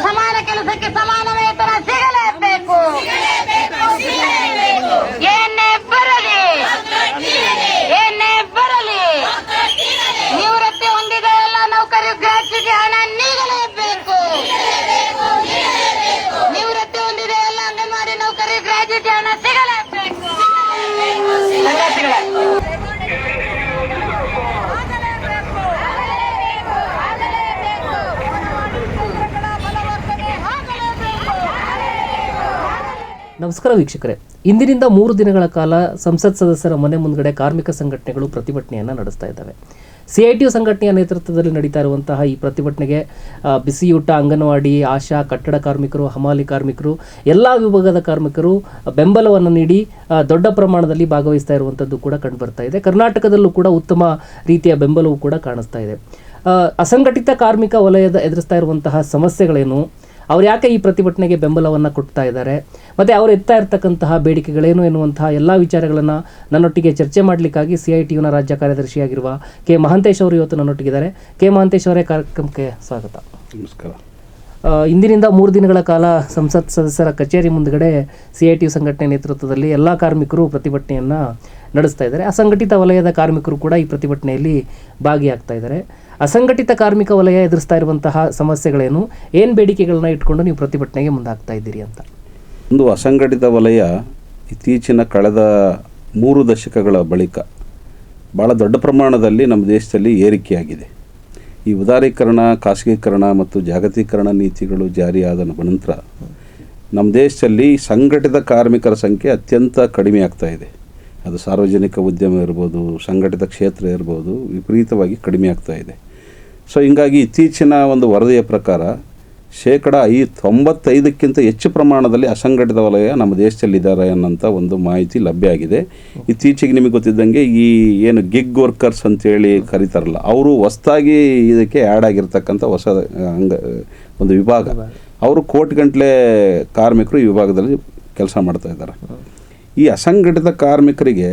ক্ষমা ನಮಸ್ಕಾರ ವೀಕ್ಷಕರೇ. ಇಂದಿನಿಂದ ಮೂರು ದಿನಗಳ ಕಾಲ ಸಂಸತ್ ಸದಸ್ಯರ ಮನೆ ಮುಂದ್ಗಡೆ ಕಾರ್ಮಿಕ ಸಂಘಟನೆಗಳು ಪ್ರತಿಭಟನೆಯನ್ನು ನಡೆಸ್ತಾ ಇದ್ದಾವೆ. ಸಿ ಐ ಟಿ ಸಂಘಟನೆಯ ನೇತೃತ್ವದಲ್ಲಿ ನಡೀತಾ ಇರುವಂತಹ ಈ ಪ್ರತಿಭಟನೆಗೆ ಬಿಸಿಯೂಟ, ಅಂಗನವಾಡಿ, ಆಶಾ, ಕಟ್ಟಡ ಕಾರ್ಮಿಕರು, ಹಮಾಲಿ ಕಾರ್ಮಿಕರು, ಎಲ್ಲ ವಿಭಾಗದ ಕಾರ್ಮಿಕರು ಬೆಂಬಲವನ್ನು ನೀಡಿ ದೊಡ್ಡ ಪ್ರಮಾಣದಲ್ಲಿ ಭಾಗವಹಿಸ್ತಾ ಇರುವಂಥದ್ದು ಕೂಡ ಕಂಡುಬರ್ತಾ ಇದೆ. ಕರ್ನಾಟಕದಲ್ಲೂ ಕೂಡ ಉತ್ತಮ ರೀತಿಯ ಬೆಂಬಲವು ಕೂಡ ಕಾಣಿಸ್ತಾ ಇದೆ. ಅಸಂಘಟಿತ ಕಾರ್ಮಿಕ ವಲಯದ ಎದುರಿಸ್ತಾ ಇರುವಂತಹ ಸಮಸ್ಯೆಗಳೇನು? ಅವ್ರು ಯಾಕೆ ಈ ಪ್ರತಿಭಟನೆಗೆ ಬೆಂಬಲವನ್ನು ಕೊಡ್ತಾ ಇದ್ದಾರೆ? ಮತ್ತು ಅವರು ಎತ್ತಾ ಇರ್ತಕ್ಕಂತಹ ಬೇಡಿಕೆಗಳೇನು ಎನ್ನುವಂತಹ ಎಲ್ಲ ವಿಚಾರಗಳನ್ನು ನನ್ನೊಟ್ಟಿಗೆ ಚರ್ಚೆ ಮಾಡಲಿಕ್ಕಾಗಿ ಸಿ ಐ ಟಿಯುನ ರಾಜ್ಯ ಕಾರ್ಯದರ್ಶಿಯಾಗಿರುವ ಕೆ ಮಹಾಂತೇಶ್ ಅವರು ಇವತ್ತು ನನ್ನೊಟ್ಟಿಗಿದ್ದಾರೆ. ಕೆ ಮಹಾಂತೇಶ್ ಅವರೇ ಕಾರ್ಯಕ್ರಮಕ್ಕೆ ಸ್ವಾಗತ. ನಮಸ್ಕಾರ. ಇಂದಿನಿಂದ ಮೂರು ದಿನಗಳ ಕಾಲ ಸಂಸತ್ ಸದಸ್ಯರ ಕಚೇರಿ ಮುಂದುಗಡೆ ಸಿ ಐ ಟಿ ಯು ಸಂಘಟನೆ ನೇತೃತ್ವದಲ್ಲಿ ಎಲ್ಲ ಕಾರ್ಮಿಕರು ಪ್ರತಿಭಟನೆಯನ್ನು ನಡೆಸ್ತಾ ಇದ್ದಾರೆ. ಅಸಂಘಟಿತ ವಲಯದ ಕಾರ್ಮಿಕರು ಕೂಡ ಈ ಪ್ರತಿಭಟನೆಯಲ್ಲಿ ಭಾಗಿಯಾಗ್ತಾ ಇದ್ದಾರೆ. ಅಸಂಘಟಿತ ಕಾರ್ಮಿಕ ವಲಯ ಎದುರಿಸ್ತಾ ಇರುವಂತಹ ಸಮಸ್ಯೆಗಳೇನು? ಏನು ಬೇಡಿಕೆಗಳನ್ನ ಇಟ್ಕೊಂಡು ನೀವು ಪ್ರತಿಭಟನೆಗೆ ಮುಂದಾಗ್ತಾ ಇದ್ದೀರಿ ಅಂತ? ಒಂದು ಅಸಂಘಟಿತ ವಲಯ ಇತ್ತೀಚಿನ ಕಳೆದ ಮೂರು ದಶಕಗಳ ಬಳಿಕ ಭಾಳ ದೊಡ್ಡ ಪ್ರಮಾಣದಲ್ಲಿ ನಮ್ಮ ದೇಶದಲ್ಲಿ ಏರಿಕೆಯಾಗಿದೆ. ಈ ಉದಾರೀಕರಣ, ಖಾಸಗೀಕರಣ ಮತ್ತು ಜಾಗತೀಕರಣ ನೀತಿಗಳು ಜಾರಿಯಾದ ನಂತರ ನಮ್ಮ ದೇಶದಲ್ಲಿ ಸಂಘಟಿತ ಕಾರ್ಮಿಕರ ಸಂಖ್ಯೆ ಅತ್ಯಂತ ಕಡಿಮೆ ಆಗ್ತಾ ಇದೆ. ಅದು ಸಾರ್ವಜನಿಕ ಉದ್ಯಮ ಇರ್ಬೋದು, ಸಂಘಟಿತ ಕ್ಷೇತ್ರ ಇರ್ಬೋದು, ವಿಪರೀತವಾಗಿ ಕಡಿಮೆ ಆಗ್ತಾ ಇದೆ. ಸೊ ಹಿಂಗಾಗಿ ಇತ್ತೀಚಿನ ಒಂದು ವರದಿಯ ಪ್ರಕಾರ, ಶೇಕಡ ಐ ತೊಂಬತ್ತೈದಕ್ಕಿಂತ ಹೆಚ್ಚು ಪ್ರಮಾಣದಲ್ಲಿ ಅಸಂಘಟಿತ ವಲಯ ನಮ್ಮ ದೇಶದಲ್ಲಿದ್ದಾರೆ ಅನ್ನೋಂಥ ಒಂದು ಮಾಹಿತಿ ಲಭ್ಯ ಆಗಿದೆ. ಇತ್ತೀಚೆಗೆ ನಿಮಗೆ ಗೊತ್ತಿದ್ದಂಗೆ ಈ ಏನು ಗಿಗ್ ವರ್ಕರ್ಸ್ ಅಂತೇಳಿ ಕರೀತಾರಲ್ಲ, ಅವರು ಹೊಸ್ದಾಗಿ ಇದಕ್ಕೆ ಆ್ಯಡ್ ಆಗಿರ್ತಕ್ಕಂಥ ಹೊಸ ಅಂಗ, ಒಂದು ವಿಭಾಗ. ಅವರು ಕೋಟಿಗಂಟ್ಲೆ ಕಾರ್ಮಿಕರು ಈ ವಿಭಾಗದಲ್ಲಿ ಕೆಲಸ ಮಾಡ್ತಾ ಇದ್ದಾರೆ. ಈ ಅಸಂಘಟಿತ ಕಾರ್ಮಿಕರಿಗೆ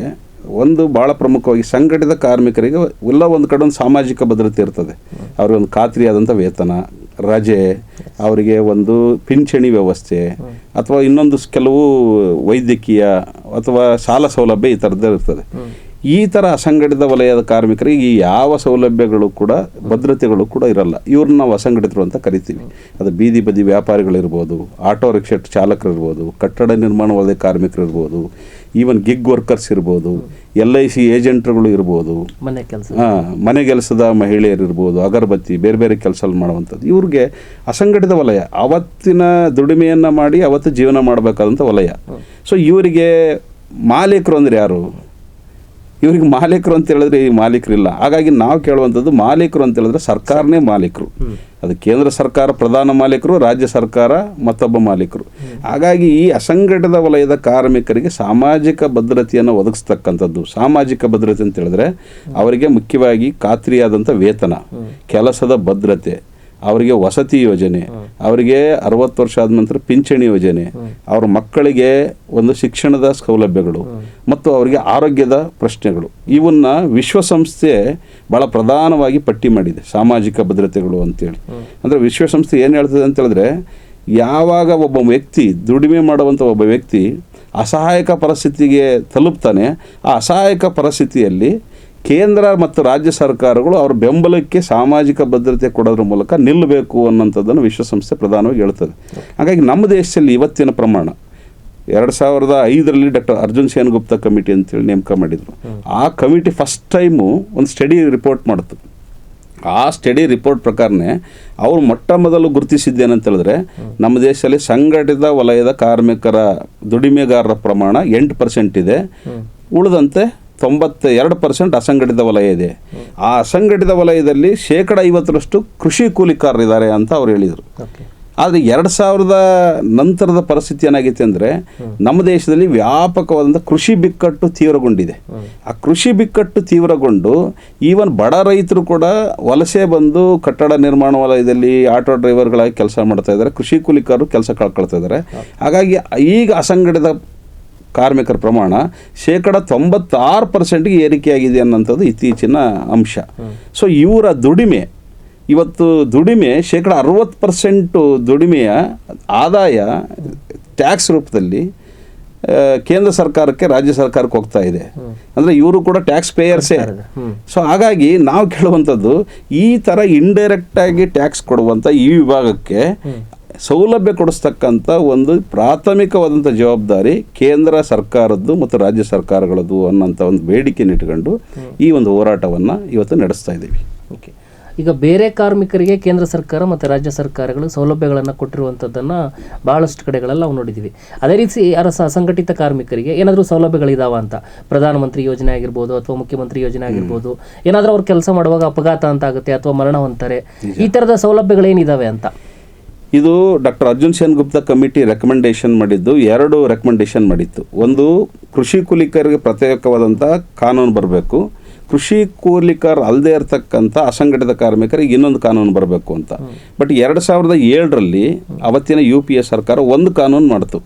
ಒಂದು ಭಾಳ ಪ್ರಮುಖವಾಗಿ ಸಂಘಟಿತ ಕಾರ್ಮಿಕರಿಗೆ ಎಲ್ಲ ಒಂದು ಕಡೆ ಒಂದು ಸಾಮಾಜಿಕ ಭದ್ರತೆ ಇರ್ತದೆ. ಅವ್ರಿಗೆ ಒಂದು ಖಾತ್ರಿಯಾದಂಥ ವೇತನ, ರಜೆ, ಅವರಿಗೆ ಒಂದು ಪಿಂಚಣಿ ವ್ಯವಸ್ಥೆ ಅಥವಾ ಇನ್ನೊಂದು ಕೆಲವು ವೈದ್ಯಕೀಯ ಅಥವಾ ಸಾಲ ಸೌಲಭ್ಯ ಈ ಥರದ್ದೇ ಇರ್ತದೆ. ಈ ಥರ ಅಸಂಘಟಿತ ವಲಯದ ಕಾರ್ಮಿಕರಿಗೆ ಈ ಯಾವ ಸೌಲಭ್ಯಗಳು ಕೂಡ ಭದ್ರತೆಗಳು ಕೂಡ ಇರಲ್ಲ. ಇವ್ರನ್ನ ನಾವು ಅಸಂಘಟಿತರು ಅಂತ ಕರಿತೀವಿ. ಅದು ಬೀದಿ ಬದಿ ವ್ಯಾಪಾರಿಗಳಿರ್ಬೋದು ಆಟೋ ರಿಕ್ಷಾ ಚಾಲಕರು ಇರ್ಬೋದು ಕಟ್ಟಡ ನಿರ್ಮಾಣ ವಲಯ ಕಾರ್ಮಿಕರು ಇರ್ಬೋದು ಈವನ್ ಗಿಗ್ ವರ್ಕರ್ಸ್ ಇರ್ಬೋದು ಎಲ್ ಐ ಸಿ ಏಜೆಂಟ್ರುಗಳು ಇರ್ಬೋದು ಮನೆ ಕೆಲಸ. ಆ, ಮನೆ ಕೆಲಸದ ಮಹಿಳೆಯರು ಇರ್ಬೋದು ಅಗರಬತ್ತಿ ಬೇರೆ ಬೇರೆ ಕೆಲಸ ಮಾಡುವಂಥದ್ದು. ಇವ್ರಿಗೆ ಅಸಂಘಟಿತ ವಲಯ ಅವತ್ತಿನ ದುಡಿಮೆಯನ್ನು ಮಾಡಿ ಅವತ್ತು ಜೀವನ ಮಾಡಬೇಕಾದಂಥ ವಲಯ. ಸೊ ಇವರಿಗೆ ಮಾಲೀಕರು ಅಂದ್ರೆ ಯಾರು? ಇವ್ರಿಗೆ ಮಾಲೀಕರು ಅಂತ ಹೇಳಿದ್ರೆ ಈ ಮಾಲೀಕರಿಲ್ಲ ಹಾಗಾಗಿ ನಾವು ಕೇಳುವಂಥದ್ದು ಮಾಲೀಕರು ಅಂತ ಹೇಳಿದ್ರೆ ಸರ್ಕಾರನೇ ಮಾಲೀಕರು. ಅದು ಕೇಂದ್ರ ಸರ್ಕಾರ ಪ್ರಧಾನ ಮಾಲೀಕರು, ರಾಜ್ಯ ಸರ್ಕಾರ, ಮತ್ತೊಬ್ಬ ಮಾಲೀಕರು. ಹಾಗಾಗಿ ಈ ಅಸಂಘಟಿತ ವಲಯದ ಕಾರ್ಮಿಕರಿಗೆ ಸಾಮಾಜಿಕ ಭದ್ರತೆಯನ್ನು ಒದಗಿಸ್ತಕ್ಕಂಥದ್ದು, ಸಾಮಾಜಿಕ ಭದ್ರತೆ ಅಂತ ಹೇಳಿದ್ರೆ ಅವರಿಗೆ ಮುಖ್ಯವಾಗಿ ಖಾತ್ರಿಯಾದಂಥ ವೇತನ, ಕೆಲಸದ ಭದ್ರತೆ ಅವರಿಗೆ ವಸತಿ ಯೋಜನೆ ಅವರಿಗೆ ಅರವತ್ತು ವರ್ಷ ಆದ ನಂತರ ಪಿಂಚಣಿ ಯೋಜನೆ ಅವ್ರ ಮಕ್ಕಳಿಗೆ ಒಂದು ಶಿಕ್ಷಣದ ಸೌಲಭ್ಯಗಳು ಮತ್ತು ಅವರಿಗೆ ಆರೋಗ್ಯದ ಪ್ರಶ್ನೆಗಳು. ಇವನ್ನ ವಿಶ್ವಸಂಸ್ಥೆ ಬಹಳ ಪ್ರಧಾನವಾಗಿ ಪಟ್ಟಿ ಮಾಡಿದೆ ಸಾಮಾಜಿಕ ಭದ್ರತೆಗಳು ಅಂತೇಳಿ. ಅಂದರೆ ವಿಶ್ವಸಂಸ್ಥೆ ಏನು ಹೇಳ್ತದೆ ಅಂತ ಹೇಳಿದ್ರೆ ಯಾವಾಗ ಒಬ್ಬ ವ್ಯಕ್ತಿ ದುಡಿಮೆ ಮಾಡುವಂಥ ಒಬ್ಬ ವ್ಯಕ್ತಿ ಅಸಹಾಯಕ ಪರಿಸ್ಥಿತಿಗೆ ತಲುಪ್ತಾನೆ ಆ ಅಸಹಾಯಕ ಪರಿಸ್ಥಿತಿಯಲ್ಲಿ ಕೇಂದ್ರ ಮತ್ತು ರಾಜ್ಯ ಸರ್ಕಾರಗಳು ಅವ್ರ ಬೆಂಬಲಕ್ಕೆ ಸಾಮಾಜಿಕ ಭದ್ರತೆ ಕೊಡೋದ್ರ ಮೂಲಕ ನಿಲ್ಲಬೇಕು ಅನ್ನೋಂಥದ್ದನ್ನು ವಿಶ್ವಸಂಸ್ಥೆ ಪ್ರಧಾನವಾಗಿ ಹೇಳ್ತದೆ. ಹಾಗಾಗಿ ನಮ್ಮ ದೇಶದಲ್ಲಿ ಇವತ್ತಿನ ಪ್ರಮಾಣ, ಎರಡು ಸಾವಿರದ ಐದರಲ್ಲಿ ಡಾಕ್ಟರ್ ಅರ್ಜುನ್ ಸೇನ್ ಗುಪ್ತಾ ಕಮಿಟಿ ಅಂತೇಳಿ ನೇಮಕ ಮಾಡಿದರು. ಆ ಕಮಿಟಿ ಫಸ್ಟ್ ಟೈಮು ಒಂದು ಸ್ಟಡಿ ರಿಪೋರ್ಟ್ ಮಾಡಿತು. ಆ ಸ್ಟಡಿ ರಿಪೋರ್ಟ್ ಪ್ರಕಾರನೇ ಅವರು ಮೊಟ್ಟ ಮೊದಲು ಗುರುತಿಸಿದ್ದೇನಂತ ಹೇಳಿದ್ರೆ ನಮ್ಮ ದೇಶದಲ್ಲಿ ಸಂಘಟಿತ ವಲಯದ ಕಾರ್ಮಿಕರ ದುಡಿಮೆಗಾರರ ಪ್ರಮಾಣ ಎಂಟು ಪರ್ಸೆಂಟ್ ಇದೆ. ಉಳಿದಂತೆ ತೊಂಬತ್ತ ಎರಡು ಪರ್ಸೆಂಟ್ ಅಸಂಘಟಿತ ವಲಯ ಇದೆ. ಆ ಅಸಂಘಟಿತ ವಲಯದಲ್ಲಿ ಶೇಕಡ ಐವತ್ತರಷ್ಟು ಕೃಷಿ ಕೂಲಿಕಾರರಿದ್ದಾರೆ ಅಂತ ಅವ್ರು ಹೇಳಿದರು. ಆದರೆ ಎರಡು ಸಾವಿರದ ನಂತರದ ಪರಿಸ್ಥಿತಿ ಏನಾಗಿತ್ತು ಅಂದರೆ ನಮ್ಮ ದೇಶದಲ್ಲಿ ವ್ಯಾಪಕವಾದಂಥ ಕೃಷಿ ಬಿಕ್ಕಟ್ಟು ತೀವ್ರಗೊಂಡಿದೆ. ಆ ಕೃಷಿ ಬಿಕ್ಕಟ್ಟು ತೀವ್ರಗೊಂಡು ಈವನ್ ಬಡ ರೈತರು ಕೂಡ ವಲಸೆ ಬಂದು ಕಟ್ಟಡ ನಿರ್ಮಾಣ ವಲಯದಲ್ಲಿ ಆಟೋ ಡ್ರೈವರ್ಗಳಾಗಿ ಕೆಲಸ ಮಾಡ್ತಾ ಇದ್ದಾರೆ ಕೃಷಿ ಕೂಲಿಕಾರರು ಕೆಲಸ ಕಳ್ಕೊಳ್ತಾ ಇದ್ದಾರೆ. ಹಾಗಾಗಿ ಈಗ ಅಸಂಘಟಿತ ಕಾರ್ಮಿಕರ ಪ್ರಮಾಣ ಶೇಕಡ ತೊಂಬತ್ತಾರು ಪರ್ಸೆಂಟ್ಗೆ ಏರಿಕೆಯಾಗಿದೆ ಅನ್ನೋಂಥದ್ದು ಇತ್ತೀಚಿನ ಅಂಶ. ಸೊ ಇವರ ದುಡಿಮೆ ಇವತ್ತು ದುಡಿಮೆ ಶೇಕಡ ಅರವತ್ತು ಪರ್ಸೆಂಟು ದುಡಿಮೆಯ ಆದಾಯ ಟ್ಯಾಕ್ಸ್ ರೂಪದಲ್ಲಿ ಕೇಂದ್ರ ಸರ್ಕಾರಕ್ಕೆ ರಾಜ್ಯ ಸರ್ಕಾರಕ್ಕೆ ಹೋಗ್ತಾ ಇದೆ. ಅಂದರೆ ಇವರು ಕೂಡ ಟ್ಯಾಕ್ಸ್ ಪೇಯರ್ಸೇ. ಸೊ ಹಾಗಾಗಿ ನಾವು ಕೇಳುವಂಥದ್ದು ಈ ಥರ ಇಂಡೈರೆಕ್ಟಾಗಿ ಟ್ಯಾಕ್ಸ್ ಕೊಡುವಂಥ ಈ ವಿಭಾಗಕ್ಕೆ ಸೌಲಭ್ಯ ಕೊಡಿಸ್ತಕ್ಕಂಥ ಒಂದು ಪ್ರಾಥಮಿಕವಾದಂಥ ಜವಾಬ್ದಾರಿ ಕೇಂದ್ರ ಸರ್ಕಾರದ್ದು ಮತ್ತು ರಾಜ್ಯ ಸರ್ಕಾರಗಳದ್ದು ಅನ್ನೋಂಥ ಒಂದು ಬೇಡಿಕೆ ಇಟ್ಕೊಂಡು ಈ ಒಂದು ಹೋರಾಟವನ್ನು ಇವತ್ತು ನಡೆಸ್ತಾ ಇದ್ದೀವಿ. ಓಕೆ. ಈಗ ಬೇರೆ ಕಾರ್ಮಿಕರಿಗೆ ಕೇಂದ್ರ ಸರ್ಕಾರ ಮತ್ತು ರಾಜ್ಯ ಸರ್ಕಾರಗಳು ಸೌಲಭ್ಯಗಳನ್ನು ಕೊಟ್ಟಿರುವಂಥದ್ದನ್ನು ಬಹಳಷ್ಟು ಕಡೆಗಳೆಲ್ಲ ನಾವು ನೋಡಿದ್ದೀವಿ. ಅದೇ ರೀತಿ ಯಾರ ಸಂಘಟಿತ ಅಸಂಘಟಿತ ಕಾರ್ಮಿಕರಿಗೆ ಏನಾದರೂ ಸೌಲಭ್ಯಗಳಿದಾವ ಅಂತ? ಪ್ರಧಾನಮಂತ್ರಿ ಯೋಜನೆ ಆಗಿರ್ಬೋದು ಅಥವಾ ಮುಖ್ಯಮಂತ್ರಿ ಯೋಜನೆ ಆಗಿರ್ಬೋದು ಏನಾದರೂ ಅವ್ರು ಕೆಲಸ ಮಾಡುವಾಗ ಅಪಘಾತ ಅಂತ ಆಗುತ್ತೆ ಅಥವಾ ಮರಣ ಹೊಂತಾರೆ ಈ ಥರದ ಸೌಲಭ್ಯಗಳೇನಿದ್ದಾವೆ ಅಂತ? ಇದು doctor Arjun Sen Gupta committee recommendation ಮಾಡಿದ್ದು, ಎರಡು ರೆಕಮೆಂಡೇಶನ್ ಮಾಡಿತ್ತು. ಒಂದು, ಕೃಷಿ ಕೂಲಿಕರಿಗೆ ಪ್ರತ್ಯೇಕವಾದಂಥ ಕಾನೂನು ಬರಬೇಕು. ಕೃಷಿ ಕೂಲಿಕರ್ ಅಲ್ಲದೆ ಇರತಕ್ಕಂಥ ಅಸಂಘಟಿತ ಕಾರ್ಮಿಕರಿಗೆ ಇನ್ನೊಂದು ಕಾನೂನು ಬರಬೇಕು ಅಂತ. ಬಟ್ ಎರಡು ಸಾವಿರದ ಏಳರಲ್ಲಿ ಅವತ್ತಿನ ಯು ಪಿ ಎ ಸರ್ಕಾರ ಒಂದು ಕಾನೂನು ಮಾಡ್ತು.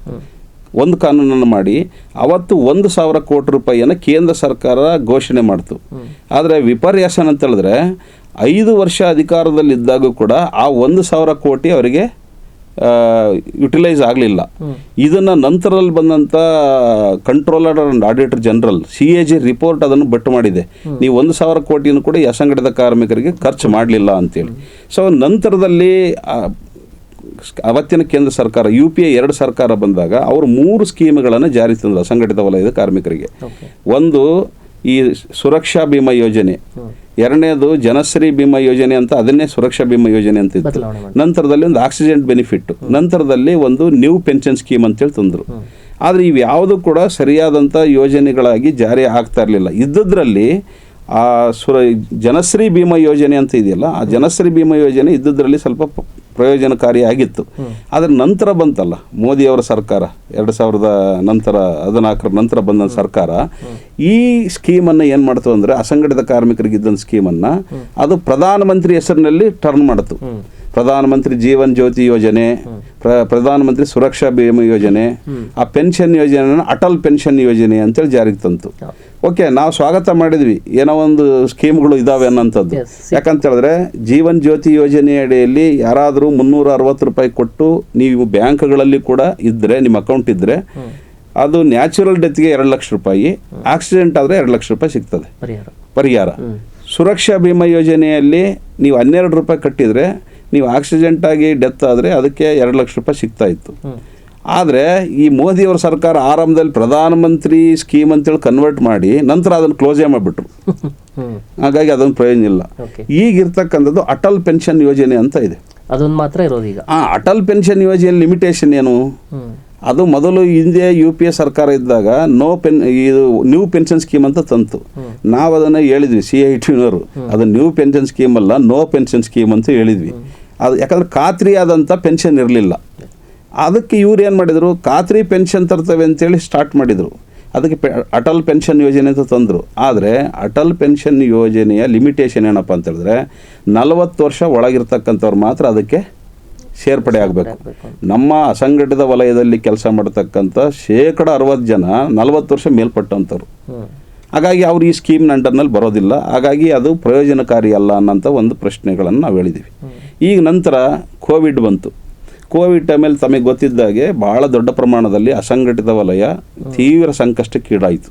ಒಂದು ಕಾನೂನನ್ನು ಮಾಡಿ ಅವತ್ತು ಒಂದು ಸಾವಿರ ಕೋಟಿ ರೂಪಾಯಿಯನ್ನು ಕೇಂದ್ರ ಸರ್ಕಾರ ಘೋಷಣೆ ಮಾಡ್ತು. ಆದರೆ ವಿಪರ್ಯಾಸನ ಅಂತ ಹೇಳಿದ್ರೆ ಐದು ವರ್ಷ ಅಧಿಕಾರದಲ್ಲಿದ್ದಾಗ ಕೂಡ ಆ ಒಂದು ಸಾವಿರ ಕೋಟಿ ಅವರಿಗೆ ಯುಟಿಲೈಸ್ ಆಗಲಿಲ್ಲ. ಇದನ್ನು ನಂತರದಲ್ಲಿ ಬಂದಂಥ controller and auditor general C A G report ಅದನ್ನು ಬಟ್ಟು ಮಾಡಿದೆ. ನೀವು ಒಂದು ಸಾವಿರ ಕೋಟಿಯನ್ನು ಕೂಡ ಈ ಅಸಂಘಟಿತ ಕಾರ್ಮಿಕರಿಗೆ ಖರ್ಚು ಮಾಡಲಿಲ್ಲ ಅಂತೇಳಿ. ಸೊ ನಂತರದಲ್ಲಿ ಅವತ್ತಿನ ಕೇಂದ್ರ ಸರ್ಕಾರ ಯು ಪಿ ಎ ಎರಡು ಸರ್ಕಾರ ಬಂದಾಗ ಅವರು ಮೂರು ಸ್ಕೀಮ್ಗಳನ್ನು ಜಾರಿ ತಂದರು ಅಸಂಘಟಿತ ವಲಯದ ಕಾರ್ಮಿಕರಿಗೆ. ಒಂದು ಈ ಸುರಕ್ಷಾ ಭೀಮಾ ಯೋಜನೆ. ಎರಡನೇದು ಜನಶ್ರೀ ಭೀಮಾ ಯೋಜನೆ ಅಂತ ಅದನ್ನೇ ಸುರಕ್ಷಾ ಭೀಮಾ ಯೋಜನೆ ಅಂತ ಇತ್ತು. ನಂತರದಲ್ಲಿ ಒಂದು ಆಕ್ಸಿಡೆಂಟ್ ಬೆನಿಫಿಟ್ ನಂತರದಲ್ಲಿ ಒಂದು ನ್ಯೂ ಪೆನ್ಷನ್ ಸ್ಕೀಮ್ ಅಂತೇಳಿ ತಂದರು. ಆದರೆ ಇವ್ಯಾವುದು ಕೂಡ ಸರಿಯಾದಂಥ ಯೋಜನೆಗಳಾಗಿ ಜಾರಿ ಆಗ್ತಾ ಇರಲಿಲ್ಲ. ಇದ್ದದ್ರಲ್ಲಿ ಆ ಸುರ ಜನಶ್ರೀ ಭೀಮಾ ಯೋಜನೆ ಅಂತ ಇದೆಯಲ್ಲ ಆ ಜನಶ್ರೀ ಭೀಮಾ ಯೋಜನೆ ಇದ್ದದ್ರಲ್ಲಿ ಸ್ವಲ್ಪ ಪ್ರಯೋಜನಕಾರಿಯಾಗಿತ್ತು. ಆದರೆ ನಂತರ ಬಂತಲ್ಲ ಮೋದಿಯವರ ಸರ್ಕಾರ ಎರಡು ಸಾವಿರದ ನಂತರ ಹದಿನಾಲ್ಕರ ನಂತರ ಬಂದ ಸರ್ಕಾರ ಈ ಸ್ಕೀಮನ್ನು ಏನು ಮಾಡ್ತು ಅಂದರೆ ಅಸಂಘಟಿತ ಕಾರ್ಮಿಕರಿಗೆ ಇದ್ದಂಥ ಸ್ಕೀಮನ್ನು ಅದು ಪ್ರಧಾನಮಂತ್ರಿ ಹೆಸರಿನಲ್ಲಿ ಟರ್ನ್ ಮಾಡಿತು. ಪ್ರಧಾನಮಂತ್ರಿ ಜೀವನ್ ಜ್ಯೋತಿ ಯೋಜನೆ ಪ್ರ ಪ್ರಧಾನಮಂತ್ರಿ ಸುರಕ್ಷಾ ಬಿಮಾ ಯೋಜನೆ ಆ ಪೆನ್ಷನ್ ಯೋಜನೆ ಅಟಲ್ ಪೆನ್ಷನ್ ಯೋಜನೆ ಅಂತೇಳಿ ಜಾರಿಗೆ ತಂತು. ಓಕೆ ನಾವು ಸ್ವಾಗತ ಮಾಡಿದ್ವಿ. ಏನೋ ಒಂದು ಸ್ಕೀಮ್ಗಳು ಇದಾವೆ ಅನ್ನೋಂಥದ್ದು. ಯಾಕಂತೇಳಿದ್ರೆ ಯಾಕಂತ ಹೇಳಿದ್ರೆ ಜೀವನ್ ಜ್ಯೋತಿ ಯೋಜನೆ ಅಡಿಯಲ್ಲಿ ಯಾರಾದರೂ ಮುನ್ನೂರ ಅರವತ್ತು ರೂಪಾಯಿ ಕೊಟ್ಟು ನೀವು ಬ್ಯಾಂಕ್ಗಳಲ್ಲಿ ಕೂಡ ಇದ್ದರೆ ನಿಮ್ಮ ಅಕೌಂಟ್ ಇದ್ದರೆ ಅದು ನ್ಯಾಚುರಲ್ ಡೆತ್ಗೆ ಎರಡು ಲಕ್ಷ ರೂಪಾಯಿ ಆಕ್ಸಿಡೆಂಟ್ ಆದರೆ ಎರಡು ಲಕ್ಷ ರೂಪಾಯಿ ಸಿಗ್ತದೆ. ಪರಿಹಾರ. ಪರಿಹಾರ. ಸುರಕ್ಷಾ ಬಿಮಾ ಯೋಜನೆಯಲ್ಲಿ ನೀವು ಹನ್ನೆರಡು ರೂಪಾಯಿ ಕಟ್ಟಿದರೆ ನೀವು ಆಕ್ಸಿಡೆಂಟಾಗಿ ಡೆತ್ ಆದರೆ ಅದಕ್ಕೆ ಎರಡು ಲಕ್ಷ ರೂಪಾಯಿ ಸಿಗ್ತಾ ಇತ್ತು. ಆದರೆ ಈ ಮೋದಿಯವರ ಸರ್ಕಾರ ಆರಂಭದಲ್ಲಿ ಪ್ರಧಾನಮಂತ್ರಿ ಸ್ಕೀಮ್ ಅಂತೇಳಿ ಕನ್ವರ್ಟ್ ಮಾಡಿ ನಂತರ ಅದನ್ನು ಕ್ಲೋಸೇ ಮಾಡಿಬಿಟ್ರು. ಹಾಗಾಗಿ ಅದೊಂದು ಪ್ರಯೋಜನ ಇಲ್ಲ. ಈಗಿರ್ತಕ್ಕಂಥದ್ದು ಅಟಲ್ ಪೆನ್ಷನ್ ಯೋಜನೆ ಅಂತ ಇದೆ. ಅದೊಂದು ಮಾತ್ರ ಇರೋದು ಈಗ. ಆ ಅಟಲ್ ಪೆನ್ಷನ್ ಯೋಜನೆ ಲಿಮಿಟೇಷನ್ ಏನು? ಅದು ಮೊದಲು ಹಿಂದೆ ಯು ಪಿ ಎ ಸರ್ಕಾರ ಇದ್ದಾಗ ನೋ ಪೆನ್ ಇದು ನ್ಯೂ ಪೆನ್ಷನ್ ಸ್ಕೀಮ್ ಅಂತ ತಂತು. ನಾವು ಅದನ್ನು ಹೇಳಿದ್ವಿ ಸಿ ಐ ಟಿನವರು ಅದು ನ್ಯೂ ಪೆನ್ಷನ್ ಸ್ಕೀಮ್ ಅಲ್ಲ ನೋ ಪೆನ್ಷನ್ ಸ್ಕೀಮ್ ಅಂತ ಹೇಳಿದ್ವಿ. ಅದು ಯಾಕಂದ್ರೆ ಖಾತ್ರಿಯಾದಂಥ ಪೆನ್ಷನ್ ಇರಲಿಲ್ಲ. ಅದಕ್ಕೆ ಇವ್ರು ಏನು ಮಾಡಿದರು? ಖಾತ್ರಿ ಪೆನ್ಷನ್ ತರ್ತವೆ ಅಂತೇಳಿ ಸ್ಟಾರ್ಟ್ ಮಾಡಿದರು. ಅದಕ್ಕೆ ಪೆ, ಅಟಲ್ ಪೆನ್ಷನ್ ಯೋಜನೆ ಅಂತ ತಂದರು. ಆದರೆ ಅಟಲ್ ಪೆನ್ಷನ್ ಯೋಜನೆಯ ಲಿಮಿಟೇಷನ್ ಏನಪ್ಪ ಅಂತ ಹೇಳಿದ್ರೆ ನಲವತ್ತು ವರ್ಷ ಒಳಗಿರ್ತಕ್ಕಂಥವ್ರು ಮಾತ್ರ ಅದಕ್ಕೆ ಸೇರ್ಪಡೆ ಆಗಬೇಕು. ನಮ್ಮ ಅಸಂಘಟಿತ ವಲಯದಲ್ಲಿ ಕೆಲಸ ಮಾಡ್ತಕ್ಕಂಥ ಶೇಕಡ ಅರವತ್ತು ಜನ ನಲವತ್ತು ವರ್ಷ ಮೇಲ್ಪಟ್ಟಂಥವ್ರು. ಹಾಗಾಗಿ ಅವ್ರು ಈ ಸ್ಕೀಮ್ನ ಅಂಡರ್ನಲ್ಲಿ ಬರೋದಿಲ್ಲ. ಹಾಗಾಗಿ ಅದು ಪ್ರಯೋಜನಕಾರಿ ಅಲ್ಲ ಅನ್ನೋಂಥ ಒಂದು ಪ್ರಶ್ನೆಗಳನ್ನು ನಾವು ಹೇಳಿದ್ದೀವಿ ಈಗ ನಂತರ ಕೋವಿಡ್ ಬಂತು. ಕೋವಿಡ್ ಟೈಮಲ್ಲಿ ತಮಗೆ ಗೊತ್ತಿದ್ದಾಗೆ ಭಾಳ ದೊಡ್ಡ ಪ್ರಮಾಣದಲ್ಲಿ ಅಸಂಘಟಿತ ವಲಯ ತೀವ್ರ ಸಂಕಷ್ಟಕ್ಕೀಡಾಯಿತು.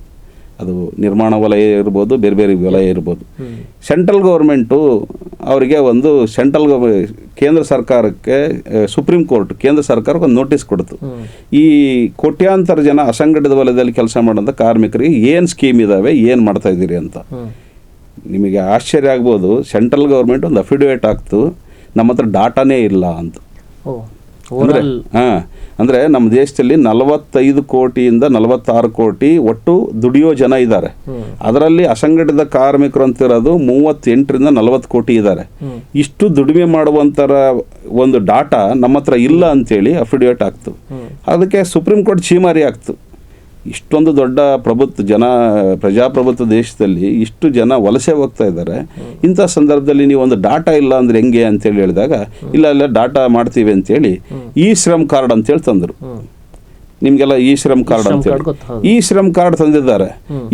ಅದು ನಿರ್ಮಾಣ ವಲಯ ಇರ್ಬೋದು, ಬೇರೆ ಬೇರೆ ವಲಯ ಇರ್ಬೋದು. ಸೆಂಟ್ರಲ್ ಗೌರ್ಮೆಂಟು ಅವರಿಗೆ ಒಂದು ಸೆಂಟ್ರಲ್ ಕೇಂದ್ರ ಸರ್ಕಾರಕ್ಕೆ ಸುಪ್ರೀಂ ಕೋರ್ಟ್, ಕೇಂದ್ರ ಸರ್ಕಾರಕ್ಕೆ ಒಂದು ನೋಟಿಸ್ ಕೊಡ್ತು. ಈ ಕೋಟ್ಯಾಂತರ ಜನ ಅಸಂಘಟಿತ ವಲಯದಲ್ಲಿ ಕೆಲಸ ಮಾಡೋಂಥ ಕಾರ್ಮಿಕರಿಗೆ ಏನು ಸ್ಕೀಮ್ ಇದ್ದಾವೆ ಏನು ಮಾಡ್ತಾ ಇದ್ದೀರಿ ಅಂತ. ನಿಮಗೆ ಆಶ್ಚರ್ಯ ಆಗ್ಬೋದು, ಸೆಂಟ್ರಲ್ ಗೌರ್ಮೆಂಟ್ ಒಂದು ಅಫಿಡವಿಟ್ ಆಗ್ತು. ನಮ್ಮ ಹತ್ರ ಡಾಟಾನೇ ಇಲ್ಲ ಅಂತ. ಅಂದರೆ ಹಾಂ ಅಂದರೆ ನಮ್ಮ ದೇಶದಲ್ಲಿ ನಲವತ್ತೈದು ಕೋಟಿಯಿಂದ ನಲವತ್ತಾರು ಕೋಟಿ ಒಟ್ಟು ದುಡಿಯೋ ಜನ ಇದ್ದಾರೆ. ಅದರಲ್ಲಿ ಅಸಂಘಟಿತ ಕಾರ್ಮಿಕರು ಅಂತಿರೋದು ಮೂವತ್ತೆಂಟರಿಂದ ನಲವತ್ತು ಕೋಟಿ ಇದ್ದಾರೆ. ಇಷ್ಟು ದುಡಿಮೆ ಮಾಡುವಂಥರ ಒಂದು ಡಾಟಾ ನಮ್ಮ ಹತ್ರ ಇಲ್ಲ ಅಂತೇಳಿ ಅಫಿಡವಿಟ್ ಆಗ್ತು. ಅದಕ್ಕೆ ಸುಪ್ರೀಂ ಕೋರ್ಟ್ ಚೀಮಾರಿ ಆಗ್ತು. ಇಷ್ಟೊಂದು ದೊಡ್ಡ ಪ್ರಭುತ್ವ ಜನ ಪ್ರಜಾಪ್ರಭುತ್ವ ದೇಶದಲ್ಲಿ ಇಷ್ಟು ಜನ ವಲಸೆ ಹೋಗ್ತಾ ಇದ್ದಾರೆ. ಇಂಥ ಸಂದರ್ಭದಲ್ಲಿ ನೀವು ಒಂದು ಡಾಟಾ ಇಲ್ಲ ಅಂದ್ರೆ ಹೆಂಗೆ ಅಂತೇಳಿ ಹೇಳಿದಾಗ ಇಲ್ಲ ಇಲ್ಲ ಡಾಟಾ ಮಾಡ್ತೀವಿ ಅಂತೇಳಿ ಈ ಶ್ರಮ್ ಕಾರ್ಡ್ ಅಂತೇಳಿ ತಂದರು. ನಿಮಗೆಲ್ಲ ಈ ಶ್ರಮ್ ಕಾರ್ಡ್ ಅಂತೇಳಿ. ಈ ಶ್ರಮ್ ಕಾರ್ಡ್ ತಂದಿದ್ದಾರೆ.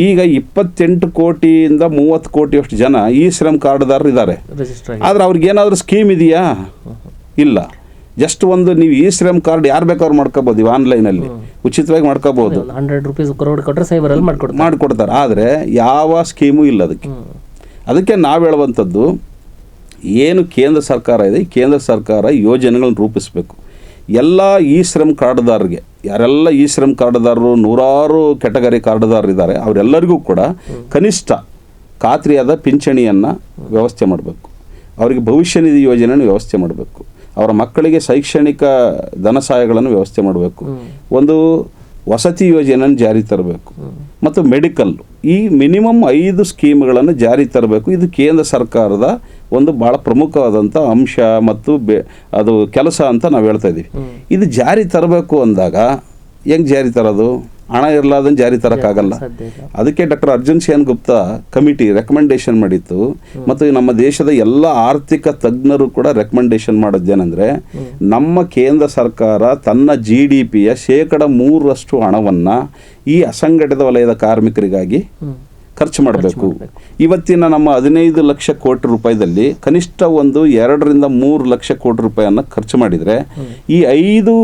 ಈಗ ಇಪ್ಪತ್ತೆಂಟು ಕೋಟಿಯಿಂದ ಮೂವತ್ತು ಕೋಟಿಯಷ್ಟು ಜನ ಈ ಶ್ರಮ್ ಕಾರ್ಡ್ದಾರರು ಇದ್ದಾರೆ. ಆದರೆ ಅವ್ರಿಗೇನಾದರೂ ಆದ್ರೆ ಅವ್ರಿಗೆ ಏನಾದರೂ ಸ್ಕೀಮ್ ಇದೆಯಾ? ಇಲ್ಲ. ಜಸ್ಟ್ ಒಂದು ನೀವು ಈ ಶ್ರಮ್ ಕಾರ್ಡ್ ಯಾರು ಬೇಕಾದ್ರೂ ಮಾಡ್ಕೋಬೋದು ಇವು ಆನ್ಲೈನಲ್ಲಿ ಉಚಿತವಾಗಿ ಮಾಡ್ಕೋಬೋದು. ಹಂಡ್ರೆಡ್ ರುಪೀಸ್ ಕರೋಡ್ ಕೊಟ್ಟರೆ ಸೈಬರಲ್ಲಿ ಮಾಡ್ಕೊಡ್ತಾರೆ. ಮಾಡಿಕೊಡ್ತಾರೆ. ಆದರೆ ಯಾವ ಸ್ಕೀಮೂ ಇಲ್ಲ ಅದಕ್ಕೆ. ಅದಕ್ಕೆ ನಾವು ಹೇಳುವಂಥದ್ದು ಏನು ಕೇಂದ್ರ ಸರ್ಕಾರ ಇದೆ ಈ ಕೇಂದ್ರ ಸರ್ಕಾರ ಯೋಜನೆಗಳನ್ನು ರೂಪಿಸಬೇಕು. ಎಲ್ಲ ಈ ಶ್ರಮ್ ಕಾರ್ಡ್ದಾರರಿಗೆ ಯಾರೆಲ್ಲ ಈ ಶ್ರಮ್ ಕಾರ್ಡ್ದಾರರು ನೂರಾರು ಕೆಟಗರಿ ಕಾರ್ಡ್ದಾರರಿದ್ದಾರೆ ಅವರೆಲ್ಲರಿಗೂ ಕೂಡ ಕನಿಷ್ಠ ಖಾತ್ರಿಯಾದ ಪಿಂಚಣಿಯನ್ನು ವ್ಯವಸ್ಥೆ ಮಾಡಬೇಕು. ಅವರಿಗೆ ಭವಿಷ್ಯ ನಿಧಿ ಯೋಜನೆಯನ್ನು ವ್ಯವಸ್ಥೆ ಮಾಡಬೇಕು. ಅವರ ಮಕ್ಕಳಿಗೆ ಶೈಕ್ಷಣಿಕ ಧನ ಸಹಾಯಗಳನ್ನು ವ್ಯವಸ್ಥೆ ಮಾಡಬೇಕು. ಒಂದು ವಸತಿ ಯೋಜನೆಯನ್ನು ಜಾರಿ ತರಬೇಕು. ಮತ್ತು ಮೆಡಿಕಲ್. ಈ ಮಿನಿಮಮ್ ಐದು ಸ್ಕೀಮ್ಗಳನ್ನು ಜಾರಿ ತರಬೇಕು. ಇದು ಕೇಂದ್ರ ಸರ್ಕಾರದ ಒಂದು ಭಾಳ ಪ್ರಮುಖವಾದಂಥ ಅಂಶ ಮತ್ತು ಬೆ ಅದು ಕೆಲಸ ಅಂತ ನಾವು ಹೇಳ್ತಾ ಇದ್ದೀವಿ. ಇದು ಜಾರಿ ತರಬೇಕು ಅಂದಾಗ ಹೆಂಗೆ ಜಾರಿ ತರೋದು? ಹಣ ಇರಲಾರ್ದಂಗೆ ಜಾರಿ ತರೋಕ್ಕಾಗಲ್ಲ. ಅದಕ್ಕೆ doctor Arjun Sen Gupta committee recommendation ಮಾಡಿತ್ತು. ಮತ್ತು ನಮ್ಮ ದೇಶದ ಎಲ್ಲ ಆರ್ಥಿಕ ತಜ್ಞರು ಕೂಡ ರೆಕಮೆಂಡೇಶನ್ ಮಾಡೋದೇನೆಂದರೆ ನಮ್ಮ ಕೇಂದ್ರ ಸರ್ಕಾರ ತನ್ನ ಜಿ ಡಿ ಪಿಯ ಶೇಕಡ ಮೂರರಷ್ಟು ಹಣವನ್ನು ಈ ಅಸಂಘಟಿತ ವಲಯದ ಕಾರ್ಮಿಕರಿಗಾಗಿ ಖರ್ಚು ಮಾಡಬೇಕು. ಇವತ್ತಿನ ನಮ್ಮ ಹದಿನೈದು ಲಕ್ಷ ಕೋಟಿ ರೂಪಾಯಿದಲ್ಲಿ ಕನಿಷ್ಠ ಒಂದು ಎರಡರಿಂದ ಮೂರು ಲಕ್ಷ ಕೋಟಿ ರೂಪಾಯಿಯನ್ನು ಖರ್ಚು ಮಾಡಿದರೆ ಈ ಐದು